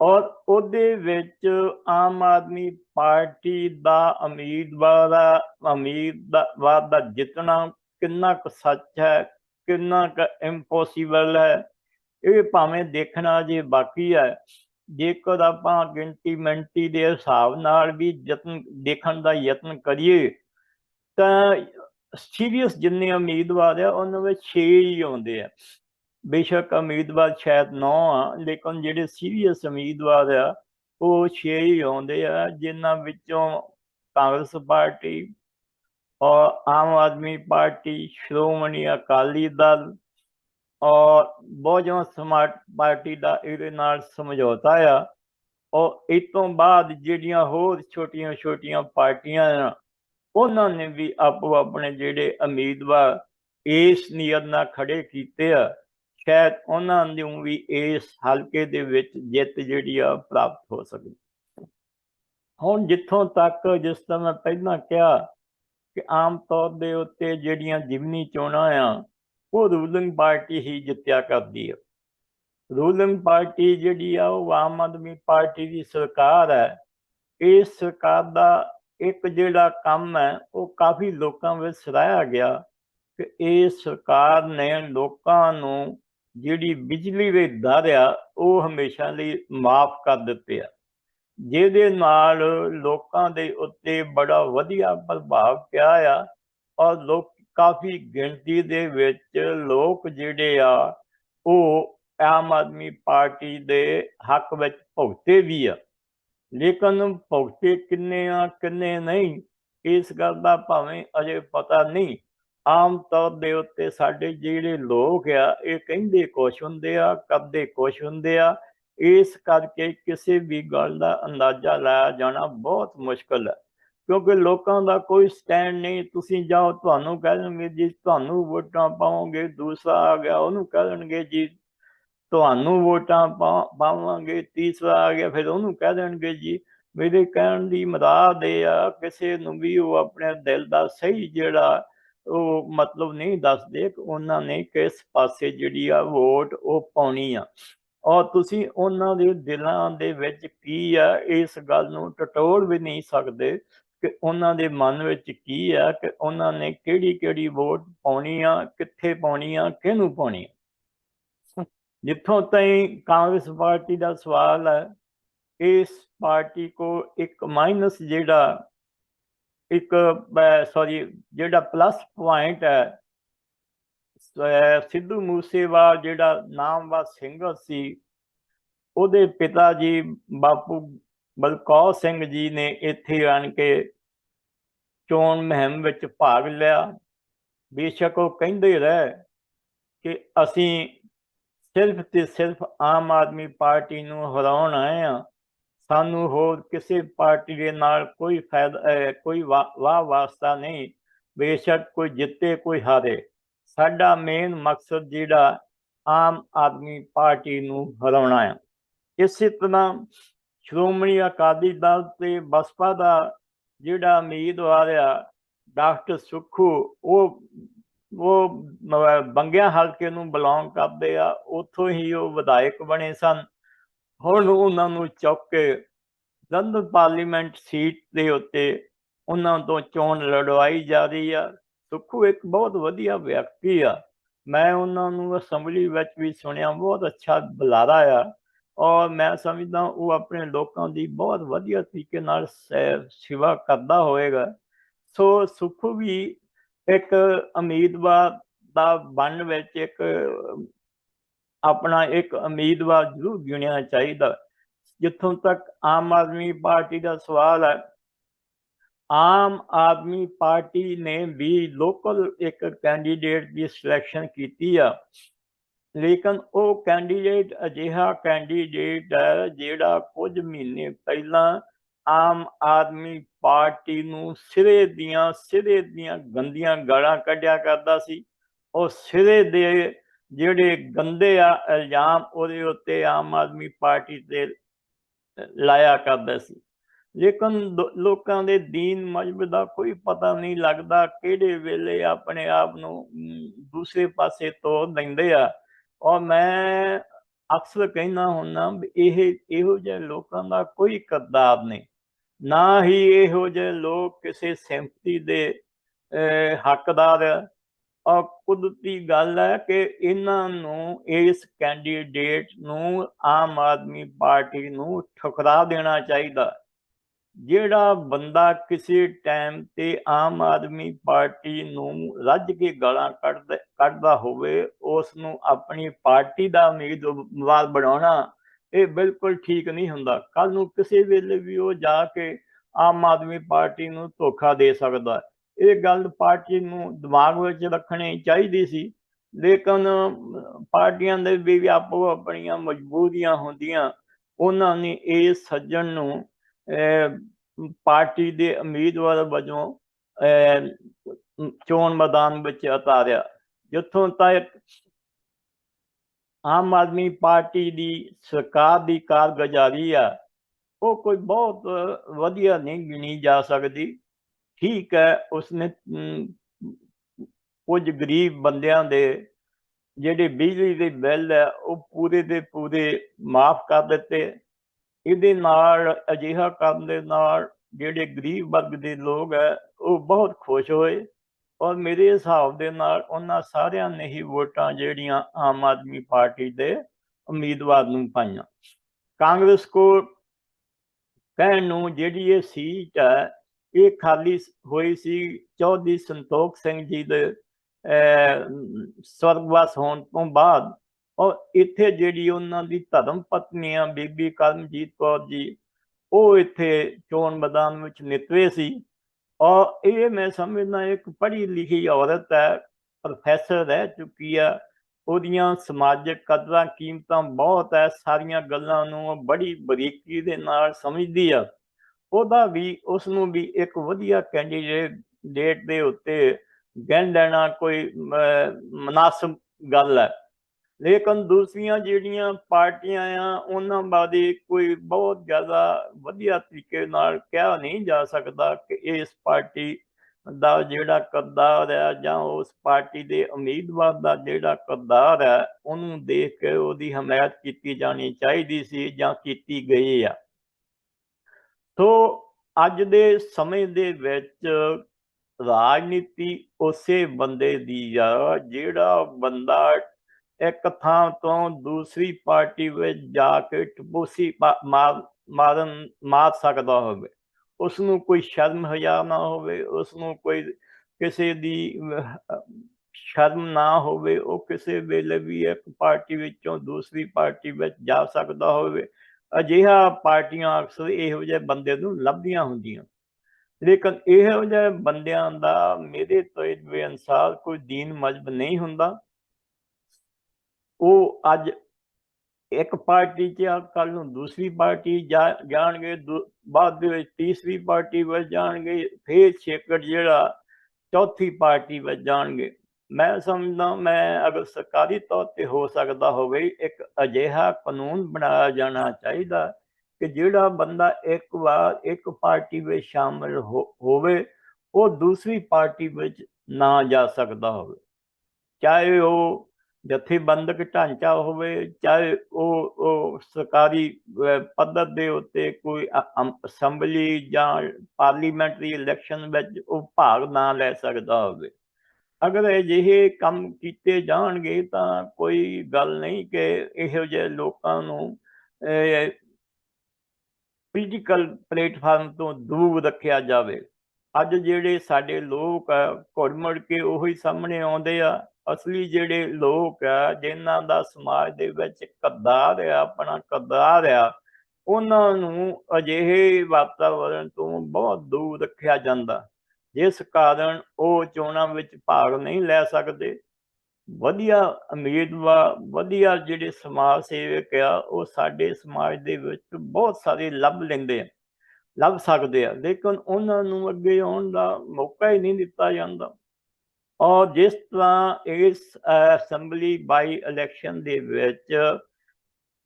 ਔਰ ਉਹਦੇ ਵਿੱਚ ਆਮ ਆਦਮੀ ਪਾਰਟੀ ਦਾ ਉਮੀਦਵਾਰ ਦਾ ਉਮੀਦਵਾਰ ਦਾ ਜਿੱਤਣਾ ਕਿੰਨਾ ਕੁ ਸੱਚ ਹੈ ਕਿੰਨਾ ਕੁ ਇੰਪੋਸੀਬਲ ਹੈ। ਇਹ ਭਾਵੇਂ ਦੇਖਣਾ ਜੇ ਬਾਕੀ ਹੈ, ਜੇਕਰ ਆਪਾਂ ਗਿਣਤੀ ਮਿੰਟੀ ਦੇ ਹਿਸਾਬ ਨਾਲ ਵੀ ਯਤਨ, ਦੇਖਣ ਦਾ ਯਤਨ ਕਰੀਏ, ਤਾਂ ਸੀਰੀਅਸ ਜਿੰਨੇ ਉਮੀਦਵਾਰ ਆ, ਉਹਨਾਂ ਵਿੱਚ 6 ਹੀ ਆਉਂਦੇ ਆ। ਬੇਸ਼ੱਕ ਉਮੀਦਵਾਰ ਸ਼ਾਇਦ 9 ਆ, ਲੇਕਿਨ ਜਿਹੜੇ ਸੀਰੀਅਸ ਉਮੀਦਵਾਰ ਆ, ਉਹ 6 ਹੀ ਆਉਂਦੇ ਆ, ਜਿਨ੍ਹਾਂ ਵਿੱਚੋਂ ਕਾਂਗਰਸ ਪਾਰਟੀ ਔਰ ਆਮ ਆਦਮੀ ਪਾਰਟੀ, ਸ਼੍ਰੋਮਣੀ ਅਕਾਲੀ ਦਲ ਔਰ ਬਹੁਜਨ ਸਮਾਜ ਪਾਰਟੀ ਦਾ ਇਹਦੇ ਨਾਲ ਸਮਝੌਤਾ ਆ। ਔਰ ਇਸ ਤੋਂ ਬਾਅਦ ਜਿਹੜੀਆਂ ਹੋਰ ਛੋਟੀਆਂ ਛੋਟੀਆਂ ਪਾਰਟੀਆਂ ਆ ਉਹਨਾਂ ਨੇ ਵੀ ਆਪੋ ਆਪਣੇ ਜਿਹੜੇ ਉਮੀਦਵਾਰ ਇਸ ਨੀਅਤ ਨਾਲ ਖੜੇ ਕੀਤੇ ਆ। ਸ਼ਾਇਦ ਉਹਨਾਂ ਨੂੰ ਵੀ ਇਸ ਹਲਕੇ ਦੇ ਵਿੱਚ ਜਿੱਤ ਜਿਹੜੀ ਆ ਪ੍ਰਾਪਤ ਹੋ ਸਕਦੀ ਹੁਣ ਜਿੱਥੋਂ ਤੱਕ ਜਿਸ ਤਰ੍ਹਾਂ ਮੈਂ ਪਹਿਲਾਂ ਕਿਹਾ ਕਿ ਆਮ ਤੌਰ ਦੇ ਉੱਤੇ ਜਿਹੜੀਆਂ ਜਿਮਨੀ ਚੋਣਾਂ ਆ, ਉਹ ਰੂਲਿੰਗ ਪਾਰਟੀ ਹੀ ਜਿੱਤਿਆ ਕਰਦੀ ਹੈ ਰੂਲਿੰਗ ਪਾਰਟੀ ਜਿਹੜੀ ਆ, ਉਹ ਆਮ ਆਦਮੀ ਪਾਰਟੀ ਦੀ ਸਰਕਾਰ ਹੈ। ਇਸ ਸਰਕਾਰ ਦਾ ਇੱਕ ਜਿਹੜਾ ਕੰਮ ਹੈ, ਉਹ ਕਾਫੀ ਲੋਕਾਂ ਵਿੱਚ ਸਰਾਇਆ ਗਿਆ ਕਿ ਇਹ ਸਰਕਾਰ ਨੇ ਲੋਕਾਂ ਨੂੰ ਜਿਹੜੀ ਬਿਜਲੀ ਦੇ ਦਰ ਆ, ਉਹ ਹਮੇਸ਼ਾ ਲਈ ਮਾਫ ਕਰ ਦਿੱਤੇ ਆ। ਜਿਹਦੇ ਨਾਲ ਲੋਕਾਂ ਦੇ ਉੱਤੇ ਬੜਾ ਵਧੀਆ ਪ੍ਰਭਾਵ ਪਿਆ ਆ ਔਰ ਲੋਕ ਕਾਫੀ ਗਿਣਤੀ ਦੇ ਵਿੱਚ ਲੋਕ ਜਿਹੜੇ ਆ, ਉਹ ਆਮ ਆਦਮੀ ਪਾਰਟੀ ਦੇ ਹੱਕ ਵਿੱਚ ਭੁਗਤੇ ਵੀ ਆ। ਲੇਕਿਨ ਭੁਗਤੇ ਕਿੰਨੇ ਆ, ਕਿੰਨੇ ਨਹੀਂ, ਇਸ ਗੱਲ ਦਾ ਭਾਵੇਂ ਅਜੇ ਪਤਾ ਨਹੀਂ। ਆਮ ਤੌਰ ਦੇ ਉੱਤੇ ਸਾਡੇ ਜਿਹੜੇ ਲੋਕ ਆ, ਇਹ ਕਹਿੰਦੇ ਕੁਛ ਹੁੰਦੇ ਆ, ਕਰਦੇ ਕੁਛ ਹੁੰਦੇ ਆ ਇਸ ਕਰਕੇ ਕਿਸੇ ਵੀ ਗੱਲ ਦਾ ਅੰਦਾਜ਼ਾ ਲਾਇਆ ਜਾਣਾ ਬਹੁਤ ਮੁਸ਼ਕਲ ਹੈ। ਕਿਉਂਕਿ ਲੋਕਾਂ ਦਾ ਕੋਈ ਸਟੈਂਡ ਨਹੀਂ, ਤੁਸੀਂ ਜਾਓ, ਤੁਹਾਨੂੰ ਕਹਿ ਦੇਣਗੇ ਜੀ, ਤੁਹਾਨੂੰ ਵੋਟਾਂ ਪਾਓਗੇ ਦੂਸਰਾ ਆ ਗਿਆ, ਉਹਨੂੰ ਕਹਿ ਦੇਣਗੇ ਜੀ, ਤੁਹਾਨੂੰ ਵੋਟਾਂ ਪਾ- ਪਾਵਾਂਗੇ, ਤੀਸਰਾ ਆ ਗਿਆ, ਫਿਰ ਉਹਨੂੰ ਕਹਿ ਦੇਣਗੇ ਜੀ, ਮੇਰੇ ਕਹਿਣ ਦੀ ਮਰਾਦ ਇਹ ਆ, ਕਿਸੇ ਨੂੰ ਵੀ ਉਹ ਆਪਣੇ ਦਿਲ ਦਾ ਸਹੀ ਜਿਹੜਾ ਉਹ ਮਤਲਬ ਨਹੀਂ ਦੱਸਦੇ ਕਿ ਉਹਨਾਂ ਨੇ ਕਿਸ ਪਾਸੇ ਜਿਹੜੀ ਆ ਵੋਟ ਉਹ ਪਾਉਣੀ ਆ। ਔਰ ਤੁਸੀਂ ਉਹਨਾਂ ਦੇ ਦਿਲਾਂ ਦੇ ਵਿੱਚ ਕੀ ਆ, ਇਸ ਗੱਲ ਨੂੰ ਟਟੋਲ ਵੀ ਨਹੀਂ ਸਕਦੇ ਕਿ ਉਹਨਾਂ ਦੇ ਮਨ ਵਿੱਚ ਕੀ ਆ ਕਿ ਉਹਨਾਂ ਨੇ ਕਿਹੜੀ ਕਿਹੜੀ ਵੋਟ ਪਾਉਣੀ ਆ, ਕਿੱਥੇ ਪਾਉਣੀ ਆ, ਕਿਹਨੂੰ ਪਾਉਣੀ ਆ? ਜਿੱਥੋਂ ਤਾਈਂ ਕਾਂਗਰਸ ਪਾਰਟੀ ਦਾ ਸਵਾਲ ਹੈ ਇਸ ਪਾਰਟੀ ਕੋ ਇੱਕ ਮਾਈਨਸ ਜਿਹੜਾ, ਇੱਕ ਸੌਰੀ ਜਿਹੜਾ ਪਲੱਸ ਪੁਆਇੰਟ ਹੈ ਸਿੱਧੂ ਮੂਸੇਵਾਲ ਜਿਹੜਾ ਨਾਮਵਰ ਸਿੰਗਰ ਸੀ, ਉਹਦੇ ਪਿਤਾ ਜੀ ਬਾਪੂ ਬਲਕੌਰ ਸਿੰਘ ਜੀ ਨੇ ਇੱਥੇ ਆਣ ਕੇ ਚੋਣ ਮੁਹਿੰਮ ਵਿੱਚ ਭਾਗ ਲਿਆ। ਬੇਸ਼ੱਕ ਉਹ ਕਹਿੰਦੇ ਰਹੇ ਕਿ ਅਸੀਂ ਸਿਰਫ ਤੇ ਸਿਰਫ ਆਮ ਆਦਮੀ ਪਾਰਟੀ ਨੂੰ ਹਰਾਉਣ ਆਏ ਆ ਸਾਨੂੰ ਹੋਰ ਕਿਸੇ ਪਾਰਟੀ ਦੇ ਨਾਲ ਕੋਈ ਫਾਇਦਾ, ਅਹ ਕੋਈ ਵਾ- ਵਾਹ ਵਾਸਤਾ ਨਹੀਂ। ਬੇਸ਼ੱਕ ਕੋਈ ਜਿੱਤੇ, ਕੋਈ ਹਾਰੇ। ਸਾਡਾ ਮੇਨ ਮਕਸਦ ਜਿਹੜਾ ਆਮ ਆਦਮੀ ਪਾਰਟੀ ਨੂੰ ਹਰਾਉਣਾ ਹੈ ਇਸੇ ਤਰ੍ਹਾਂ ਸ਼੍ਰੋਮਣੀ ਅਕਾਲੀ ਦਲ ਤੇ ਬਸਪਾ ਦਾ ਜਿਹੜਾ ਉਮੀਦਵਾਰ ਆ, ਡਾਕਟਰ ਸੁਖੂ, ਉਹ ਉਹ ਬੰਗਿਆ ਹਲਕੇ ਨੂੰ ਬਿਲੋਂਗ ਕਰਦੇ ਆ, ਉੱਥੋਂ ਹੀ ਉਹ ਵਿਧਾਇਕ ਬਣੇ ਸਨ। ਹੁਣ ਉਹਨਾਂ ਨੂੰ ਚੁੱਕ ਕੇ ਲੰਡਨ ਪਾਰਲੀਮੈਂਟ ਸੀਟ ਦੇ ਉੱਤੇ ਉਹਨਾਂ ਤੋਂ ਚੋਣ ਲੜਵਾਈ ਜਾ ਰਹੀ ਆ। ਸੁੱਖੂ ਇੱਕ ਬਹੁਤ ਵਧੀਆ ਵਿਅਕਤੀ ਆ। ਮੈਂ ਉਹਨਾਂ ਨੂੰ ਅਸੈਂਬਲੀ ਵਿੱਚ ਵੀ ਸੁਣਿਆ, ਬਹੁਤ ਅੱਛਾ ਬੁਲਾਰਾ ਆ ਔਰ ਮੈਂ ਸਮਝਦਾ ਉਹ ਆਪਣੇ ਲੋਕਾਂ ਦੀ ਬਹੁਤ ਵਧੀਆ ਤਰੀਕੇ ਨਾਲ ਸੇਵਾ ਕਰਦਾ ਹੋਵੇਗਾ। ਸੋ ਸੁਖੂ ਵੀ ਇੱਕ ਉਮੀਦਵਾਰ ਦਾ ਬਣਨ ਵਿੱਚ ਇੱਕ, ਆਪਣਾ ਇੱਕ ਉਮੀਦਵਾਰ ਜ਼ਰੂਰ ਗਿਣਿਆ ਚਾਹੀਦਾ। ਜਿੱਥੋਂ ਤੱਕ ਆਮ ਆਦਮੀ ਪਾਰਟੀ ਦਾ ਸਵਾਲ ਹੈ ਆਮ ਆਦਮੀ ਪਾਰਟੀ ਨੇ ਵੀ ਲੋਕਲ ਇੱਕ ਕੈਂਡੀਡੇਟ ਦੀ ਸਿਲੈਕਸ਼ਨ ਕੀਤੀ ਆ। ਲੇਕਿਨ ਉਹ ਕੈਂਡੀਡੇਟ ਅਜਿਹਾ ਕੈਂਡੀਡੇਟ ਹੈ ਜਿਹੜਾ ਕੁਝ ਮਹੀਨੇ ਪਹਿਲਾਂ ਆਮ ਆਦਮੀ ਪਾਰਟੀ ਨੂੰ ਸਿਰੇ ਦੀਆਂ ਸਿਰੇ ਦੀਆਂ ਗੰਦੀਆਂ ਗਾਲਾਂ ਕੱਢਿਆ ਕਰਦਾ ਸੀ। ਉਹ ਸਿਰੇ ਦੇ ਜਿਹੜੇ ਗੰਦੇ ਆ ਇਲਜ਼ਾਮ ਉਹਦੇ ਉੱਤੇ ਆਮ ਆਦਮੀ ਪਾਰਟੀ ਤੇ ਲਾਇਆ ਕਰਦਾ ਸੀ। ਲੇਕਿਨ ਲੋ- ਲੋਕਾਂ ਦੇ ਦੀਨ ਮਜਬ ਦਾ ਕੋਈ ਪਤਾ ਨਹੀਂ ਲੱਗਦਾ ਕਿਹੜੇ ਵੇਲੇ ਆਪਣੇ ਆਪ ਨੂੰ ਦੂਸਰੇ ਪਾਸੇ ਤੋਂ ਲੈਂਦੇ ਆ। ਔਰ ਮੈਂ ਅਕਸਰ ਕਹਿੰਦਾ ਹੁੰਦਾ ਵੀ ਇਹ, ਇਹੋ ਜਿਹੇ ਲੋਕਾਂ ਦਾ ਕੋਈ ਕਰਦਾਰ ਨਹੀਂ। ਨਾ ਹੀ ਇਹੋ ਜਿਹੇ ਲੋਕ ਕਿਸੇ ਸਿੰਪਤੀ ਦੇ ਹੱਕਦਾਰ ਆ। ਔਰ ਕੁਦਰਤੀ ਗੱਲ ਹੈ ਕਿ ਇਹਨਾਂ ਨੂੰ ਇਸ ਕੈਂਡੀਡੇਟ ਨੂੰ ਆਮ ਆਦਮੀ ਪਾਰਟੀ ਨੂੰ ਠੁਕਰਾ ਦੇਣਾ ਚਾਹੀਦਾ। ਜਿਹੜਾ ਬੰਦਾ ਕਿਸੇ ਟਾਈਮ ਤੇ ਆਮ ਆਦਮੀ ਪਾਰਟੀ ਨੂੰ ਰੱਜ ਕੇ ਗਾਲਾਂ ਕੱਢਦਾ ਕੱਢਦਾ ਹੋਵੇ ਉਸ ਨੂੰ ਆਪਣੀ ਪਾਰਟੀ ਦਾ ਉਮੀਦਵਾਰ ਬਣਾਉਣਾ ਇਹ ਬਿਲਕੁਲ ਠੀਕ ਨਹੀਂ ਹੁੰਦਾ। ਕੱਲ ਨੂੰ ਕਿਸੇ ਵੇਲੇ ਵੀ ਉਹ ਜਾ ਕੇ ਆਮ ਆਦਮੀ ਪਾਰਟੀ ਨੂੰ ਧੋਖਾ ਦੇ ਸਕਦਾ। ਇਹ ਗੱਲ ਪਾਰਟੀ ਨੂੰ ਦਿਮਾਗ ਵਿੱਚ ਰੱਖਣੀ ਚਾਹੀਦੀ ਸੀ, ਲੇਕਿਨ ਪਾਰਟੀਆਂ ਦੇ ਵੀ ਆਪੋ ਆਪਣੀਆਂ ਮਜਬੂਰੀਆਂ ਹੁੰਦੀਆਂ, ਉਹਨਾਂ ਨੇ ਇਹ ਸੱਜਣ ਨੂੰ ਪਾਰਟੀ ਦੇ ਉਮੀਦਵਾਰ ਵਜੋਂ ਅਹ, ਚੋਣ ਮੈਦਾਨ ਵਿੱਚ ਉਤਾਰਿਆ। ਜਿੱਥੋਂ ਤੱਕ ਆਮ ਆਦਮੀ ਪਾਰਟੀ ਦੀ ਸਰਕਾਰ ਦੀ ਕਾਰਗੁਜ਼ਾਰੀ ਆ ਉਹ ਕੋਈ ਬਹੁਤ ਵਧੀਆ ਨਹੀਂ ਗਿਣੀ ਜਾ ਸਕਦੀ। ਠੀਕ ਹੈ ਉਸਨੇ ਅਮ, ਕੁਝ ਗਰੀਬ ਬੰਦਿਆਂ ਦੇ ਜਿਹੜੇ ਬਿਜਲੀ ਦੇ ਬਿੱਲ ਹੈ ਉਹ ਪੂਰੇ ਦੇ ਪੂਰੇ ਮਾਫ ਕਰ ਦਿੱਤੇ। ਇਹਦੇ ਨਾਲ ਅਜਿਹਾ ਕਰਨ ਦੇ ਨਾਲ ਜਿਹੜੇ ਗਰੀਬ ਵਰਗ ਦੇ ਲੋਕ ਹੈ ਉਹ ਬਹੁਤ ਖੁਸ਼ ਹੋਏ ਔਰ ਮੇਰੇ ਹਿਸਾਬ ਦੇ ਨਾਲ ਉਹਨਾਂ ਸਾਰਿਆਂ ਨੇ ਹੀ ਵੋਟਾਂ ਜਿਹੜੀਆਂ ਆਮ ਆਦਮੀ ਪਾਰਟੀ ਦੇ ਉਮੀਦਵਾਰ ਨੂੰ ਪਾਈਆਂ। ਕਾਂਗਰਸ ਕੋ ਕਹਿਣ ਨੂੰ ਜਿਹੜੀ ਇਹ ਸੀਟ ਹੈ ਇਹ ਖਾਲੀ ਹੋਈ ਸੀ ਚੌਧਰੀ ਸੰਤੋਖ ਸਿੰਘ ਜੀ ਦੇ ਅਹ, ਸਵਰਗਵਾਸ ਹੋਣ ਤੋਂ ਬਾਅਦ ਔਰ ਇੱਥੇ ਜਿਹੜੀ ਉਹਨਾਂ ਦੀ ਧਰਮ ਪਤਨੀ ਆ ਬੀਬੀ ਕਰਮਜੀਤ ਕੌਰ ਜੀ, ਉਹ ਇੱਥੇ ਚੋਣ ਮੈਦਾਨ ਵਿੱਚ ਨਿਤਵੇ ਸੀ। ਔਰ ਇਹ ਮੈਂ ਸਮਝਦਾ ਇੱਕ ਪੜ੍ਹੀ ਲਿਖੀ ਔਰਤ ਹੈ ਪ੍ਰੋਫੈਸਰ ਰਹਿ ਚੁੱਕੀ ਆ ਉਹਦੀਆਂ ਸਮਾਜਿਕ ਕਦਰਾਂ ਕੀਮਤਾਂ ਬਹੁਤ ਐ ਸਾਰੀਆਂ ਗੱਲਾਂ ਨੂੰ ਬੜੀ ਬਰੀਕੀ ਦੇ ਨਾਲ ਸਮਝਦੀ ਆ ਉਹਦਾ ਵੀ ਉਸ ਨੂੰ ਵੀ ਇੱਕ ਵਧੀਆ ਕੈਂਡੀਡੇਟ ਡੇਟ ਦੇ ਉੱਤੇ ਗੈਂਡਣਾ ਕੋਈ ਮناسب ਗੱਲ ਹੈ। ਲੇਕਿਨ ਦੂਸਰੀਆਂ ਜਿਹੜੀਆਂ ਪਾਰਟੀਆਂ ਆ, ਉਹਨਾਂ ਬਾਰੇ ਕੋਈ ਬਹੁਤ ਜ਼ਿਆਦਾ ਵਧੀਆ ਤਰੀਕੇ ਨਾਲ ਕਿਹਾ ਨਹੀਂ ਜਾ ਸਕਦਾ ਕਿ ਇਸ ਪਾਰਟੀ ਦਾ ਜਿਹੜਾ ਕਰਦਾਰ ਹੈ ਜਾਂ ਉਸ ਪਾਰਟੀ ਦੇ ਉਮੀਦਵਾਰ ਦਾ ਜਿਹੜਾ ਕਰਦਾਰ ਹੈ ਉਹਨੂੰ ਦੇਖ ਕੇ ਉਹਦੀ ਹਮਾਇਤ ਕੀਤੀ ਜਾਣੀ ਚਾਹੀਦੀ ਸੀ ਜਾਂ ਕੀਤੀ ਗਈ ਆ। ਸੋ ਅੱਜ ਦੇ ਸਮੇਂ ਦੇ ਵਿੱਚ ਰਾਜਨੀਤੀ ਉਸੇ ਬੰਦੇ ਦੀ ਆ, ਜਿਹੜਾ ਬੰਦਾ ਇੱਕ ਥਾਂ ਤੋਂ ਦੂਸਰੀ ਪਾਰਟੀ ਵਿੱਚ ਜਾ ਕੇ ਟਪੋਸੀ ਪਾ- ਮਾਰ, ਮਾਰਨ, ਮਾਰ ਸਕਦਾ ਹੋਵੇ। ਉਸ ਨੂੰ ਕੋਈ ਸ਼ਰਮ ਹਯਾ ਨਾ ਹੋਵੇ ਉਸ ਨੂੰ ਕੋਈ ਕਿਸੇ ਦੀ ਸ਼ਰਮ ਨਾ ਹੋਵੇ, ਉਹ ਕਿਸੇ ਵੇਲੇ ਵੀ ਇੱਕ ਪਾਰਟੀ ਵਿੱਚੋਂ ਦੂਸਰੀ ਪਾਰਟੀ ਵਿੱਚ ਜਾ ਸਕਦਾ ਹੋਵੇ। ਅਜਿਹਾ ਪਾਰਟੀਆਂ ਅਕਸਰ ਇਹੋ ਜਿਹੇ ਬੰਦੇ ਨੂੰ ਲੱਭਦੀਆਂ ਹੁੰਦੀਆਂ ਲੇਕਿਨ ਇਹੋ ਜਿਹੇ ਬੰਦਿਆਂ ਦਾ ਮੇਰੇ ਤਜਰਬੇ ਅਨਸਾਰ ਕੋਈ ਦੀਨ ਮਜਬ ਨਹੀਂ ਹੁੰਦਾ। ਉਹ ਅੱਜ ਇੱਕ ਪਾਰਟੀ 'ਚ ਆ ਕੱਲ ਨੂੰ ਦੂਸਰੀ ਪਾਰਟੀ ਜਾ- ਜਾਣਗੇ, ਦੂ- ਬਾਅਦ ਦੇ ਵਿੱਚ ਤੀਸਰੀ ਪਾਰਟੀ ਵਿੱਚ ਜਾਣਗੇ, ਫੇਰ ਛੇਕੜ ਜਿਹੜਾ ਚੌਥੀ ਪਾਰਟੀ ਵਿੱਚ ਜਾਣਗੇ। ਮੈਂ ਸਮਝਦਾ, ਮੈਂ ਅਗਰ ਸਰਕਾਰੀ ਤੌਰ ਤੇ ਹੋ ਸਕਦਾ ਹੋਵੇ, ਇੱਕ ਅਜਿਹਾ ਕਾਨੂੰਨ ਬਣਾਇਆ ਜਾਣਾ ਚਾਹੀਦਾ ਕਿ ਜਿਹੜਾ ਬੰਦਾ ਇੱਕ ਵਾਰ ਇੱਕ ਪਾਰਟੀ ਵਿੱਚ ਸ਼ਾਮਲ ਹੋ- ਹੋਵੇ, ਉਹ ਦੂਸਰੀ ਪਾਰਟੀ ਵਿੱਚ ਨਾ ਜਾ ਸਕਦਾ ਹੋਵੇ। ਚਾਹੇ ਉਹ ਜਥੇਬੰਦਕ ਢਾਂਚਾ ਹੋਵੇ, ਚਾਹੇ ਉਹ ਉਹ ਸਰਕਾਰੀ ਪੱਧਰ ਦੇ ਉੱਤੇ ਕੋਈ ਅਸੈਂਬਲੀ ਜਾਂ ਪਾਰਲੀਮੈਂਟਰੀ ਇਲੈਕਸ਼ਨ ਵਿੱਚ ਉਹ ਭਾਗ ਨਾ ਲੈ ਸਕਦਾ ਹੋਵੇ। ਅਗਰ ਅਜਿਹੇ ਕੰਮ ਕੀਤੇ ਜਾਣਗੇ ਤਾਂ ਕੋਈ ਗੱਲ ਨਹੀਂ ਕਿ ਇਹੋ ਜਿਹੇ ਲੋਕਾਂ ਨੂੰ ਪੋਲੀਟੀਕਲ ਪਲੇਟਫਾਰਮ ਤੋਂ ਦੂਰ ਰੱਖਿਆ ਜਾਵੇ। ਅੱਜ ਜਿਹੜੇ ਸਾਡੇ ਲੋਕ ਆ ਘੁੜ ਮੁੜ ਕੇ ਉਹੀ ਸਾਹਮਣੇ ਆਉਂਦੇ ਆ ਅਸਲੀ ਜਿਹੜੇ ਲੋਕ ਆ, ਜਿਨ੍ਹਾਂ ਦਾ ਸਮਾਜ ਦੇ ਵਿੱਚ ਕਦਾਰ ਆ ਆਪਣਾ ਕਦਾਰ ਆ ਉਹਨਾਂ ਨੂੰ ਅਜਿਹੇ ਵਾਤਾਵਰਣ ਤੋਂ ਬਹੁਤ ਦੂਰ ਰੱਖਿਆ ਜਾਂਦਾ। ਜਿਸ ਕਾਰਨ ਉਹ ਚੋਣਾਂ ਵਿੱਚ ਭਾਗ ਨਹੀਂ ਲੈ ਸਕਦੇ। ਵਧੀਆ ਉਮੀਦਵਾਰ ਵਧੀਆ ਜਿਹੜੇ ਸਮਾਜ ਸੇਵਕ ਆ, ਉਹ ਸਾਡੇ ਸਮਾਜ ਦੇ ਵਿੱਚ ਬਹੁਤ ਸਾਰੇ ਲੱਭ ਲੈਂਦੇ ਆ, ਲੱਭ ਸਕਦੇ ਆ। ਲੇਕਿਨ ਉਹਨਾਂ ਨੂੰ ਅੱਗੇ ਆਉਣ ਦਾ ਮੌਕਾ ਹੀ ਨਹੀਂ ਦਿੱਤਾ ਜਾਂਦਾ। ਔਰ ਜਿਸ ਤਰ੍ਹਾਂ ਇਸ ਅਸੈਂਬਲੀ ਬਾਈ ਇਲੈਕਸ਼ਨ ਦੇ ਵਿੱਚ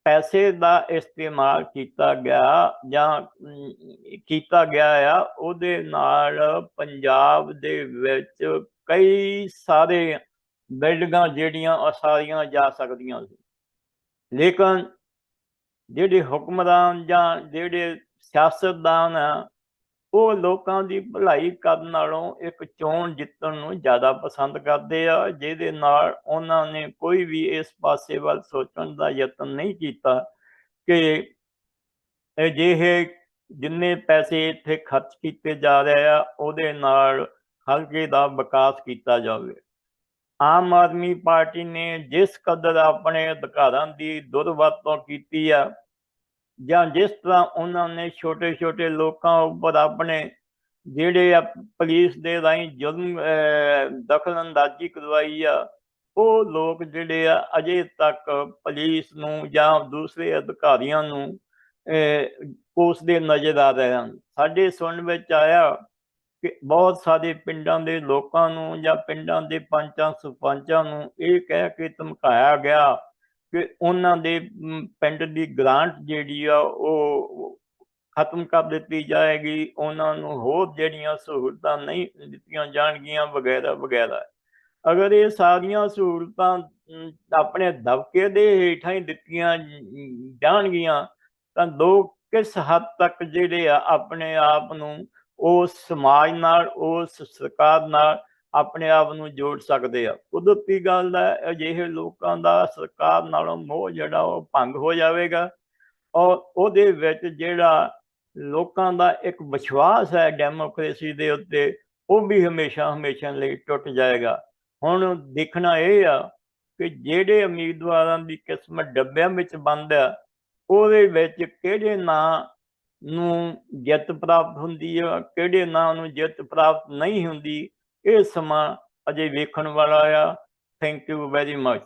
ਪੈਸੇ ਦਾ ਇਸਤੇਮਾਲ ਕੀਤਾ ਗਿਆ ਜਾਂ ਕੀਤਾ ਗਿਆ ਆ, ਉਹਦੇ ਨਾਲ ਪੰਜਾਬ ਦੇ ਵਿੱਚ ਕਈ ਸਾਰੇ ਬਿਲਡਿੰਗਾਂ ਜਿਹੜੀਆਂ ਉਹ ਜਾ ਸਕਦੀਆਂ ਸੀ। ਲੇਕਿਨ ਜਿਹੜੇ ਹੁਕਮਰਾਨ ਜਾਂ ਜਿਹੜੇ ਸਿਆਸਤਦਾਨ ਆ ਉਹ ਲੋਕਾਂ ਦੀ ਭਲਾਈ ਕਰਨ ਨਾਲੋਂ ਇੱਕ ਚੋਣ ਜਿੱਤਣ ਨੂੰ ਜ਼ਿਆਦਾ ਪਸੰਦ ਕਰਦੇ ਆ, ਜਿਹਦੇ ਨਾਲ ਉਹਨਾਂ ਨੇ ਕੋਈ ਵੀ ਇਸ ਪਾਸੇ ਵੱਲ ਸੋਚਣ ਦਾ ਯਤਨ ਨਹੀਂ ਕੀਤਾ ਕਿ ਅਜਿਹੇ ਜਿੰਨੇ ਪੈਸੇ ਇੱਥੇ ਖਰਚ ਕੀਤੇ ਜਾ ਰਹੇ ਆ, ਉਹਦੇ ਨਾਲ ਹਲਕੇ ਦਾ ਵਿਕਾਸ ਕੀਤਾ ਜਾਵੇ। ਆਮ ਆਦਮੀ ਪਾਰਟੀ ਨੇ ਜਿਸ ਕਦਰ ਆਪਣੇ ਅਧਿਕਾਰਾਂ ਦੀ ਦੁਰਵਰਤੋਂ ਕੀਤੀ ਆ ਜਾਂ ਜਿਸ ਤਰ੍ਹਾਂ ਉਹਨਾਂ ਨੇ ਛੋਟੇ ਛੋਟੇ ਲੋਕਾਂ ਉੱਪਰ ਆਪਣੇ ਜਿਹੜੇ ਆ ਪੁਲਿਸ ਦੇ ਰਾਹੀਂ ਜ਼ੁਲਮ ਦਖਲ ਅੰਦਾਜ਼ੀ ਕਰਵਾਈ ਆ ਉਹ ਲੋਕ ਜਿਹੜੇ ਆ ਅਜੇ ਤੱਕ ਪੁਲਿਸ ਨੂੰ ਜਾਂ ਦੂਸਰੇ ਅਧਿਕਾਰੀਆਂ ਨੂੰ ਅਹ, ਕੋਸਦੇ ਨਜ਼ਰ ਆ ਰਹੇ ਹਨ। ਸਾਡੇ ਸੁਣਨ ਵਿੱਚ ਆਇਆ ਕਿ ਬਹੁਤ ਸਾਰੇ ਪਿੰਡਾਂ ਦੇ ਲੋਕਾਂ ਨੂੰ ਜਾਂ ਪਿੰਡਾਂ ਦੇ ਪੰਚਾਂ ਸਰਪੰਚਾਂ ਨੂੰ ਇਹ ਕਹਿ ਕੇ ਧਮਕਾਇਆ ਗਿਆ ਕਿ ਉਹਨਾਂ ਦੇ ਮ, ਪਿੰਡ ਦੀ ਗ੍ਰਾਂਟ ਜਿਹੜੀ ਆ ਉਹ ਖਤਮ ਕਰ ਦਿੱਤੀ ਜਾਏਗੀ। ਉਹਨਾਂ ਨੂੰ ਹੋਰ ਜਿਹੜੀਆਂ ਸਹੂਲਤਾਂ ਨਹੀਂ ਦਿੱਤੀਆਂ ਜਾਣਗੀਆਂ ਵਗੈਰਾ ਵਗੈਰਾ। ਅਗਰ ਇਹ ਸਾਰੀਆਂ ਸਹੂਲਤਾਂ ਆਪਣੇ ਦਬਕੇ ਦੇ ਹੇਠਾਂ ਹੀ ਦਿੱਤੀਆਂ ਜਾਣਗੀਆਂ ਤਾਂ ਲੋਕ ਕਿਸ ਹੱਦ ਤੱਕ ਜਿਹੜੇ ਆ ਆਪਣੇ ਆਪ ਨੂੰ ਉਸ ਸਮਾਜ ਨਾਲ ਉਸ ਸਰਕਾਰ ਨਾਲ ਆਪਣੇ ਆਪ ਨੂੰ ਜੋੜ ਸਕਦੇ ਆ। ਕੁਦਰਤੀ ਗੱਲ ਹੈ ਅਜਿਹੇ ਲੋਕਾਂ ਦਾ ਸਰਕਾਰ ਨਾਲੋਂ ਮੋਹ ਜਿਹੜਾ ਉਹ ਭੰਗ ਹੋ ਜਾਵੇਗਾ। ਔਰ ਉਹਦੇ ਵਿੱਚ ਜਿਹੜਾ ਲੋਕਾਂ ਦਾ ਇੱਕ ਵਿਸ਼ਵਾਸ ਹੈ ਡੈਮੋਕ੍ਰੇਸੀ ਦੇ ਉੱਤੇ, ਉਹ ਵੀ ਹਮੇਸ਼ਾ ਹਮੇਸ਼ਾ ਲਈ ਟੁੱਟ ਜਾਏਗਾ। ਹੁਣ ਦੇਖਣਾ ਇਹ ਆ ਕਿ ਜਿਹੜੇ ਉਮੀਦਵਾਰਾਂ ਦੀ ਕਿਸਮਤ ਡੱਬਿਆਂ ਵਿੱਚ ਬੰਦ ਆ, ਉਹਦੇ ਵਿੱਚ ਕਿਹੜੇ ਨਾਂ ਨੂੰ ਜਿੱਤ ਪ੍ਰਾਪਤ ਹੁੰਦੀ ਆ, ਕਿਹੜੇ ਨਾਂ ਨੂੰ ਜਿੱਤ ਪ੍ਰਾਪਤ ਨਹੀਂ ਹੁੰਦੀ ਇਹ ਸਮਾਂ ਅਜੇ ਵੇਖਣ ਵਾਲਾ ਆ। Thank you very much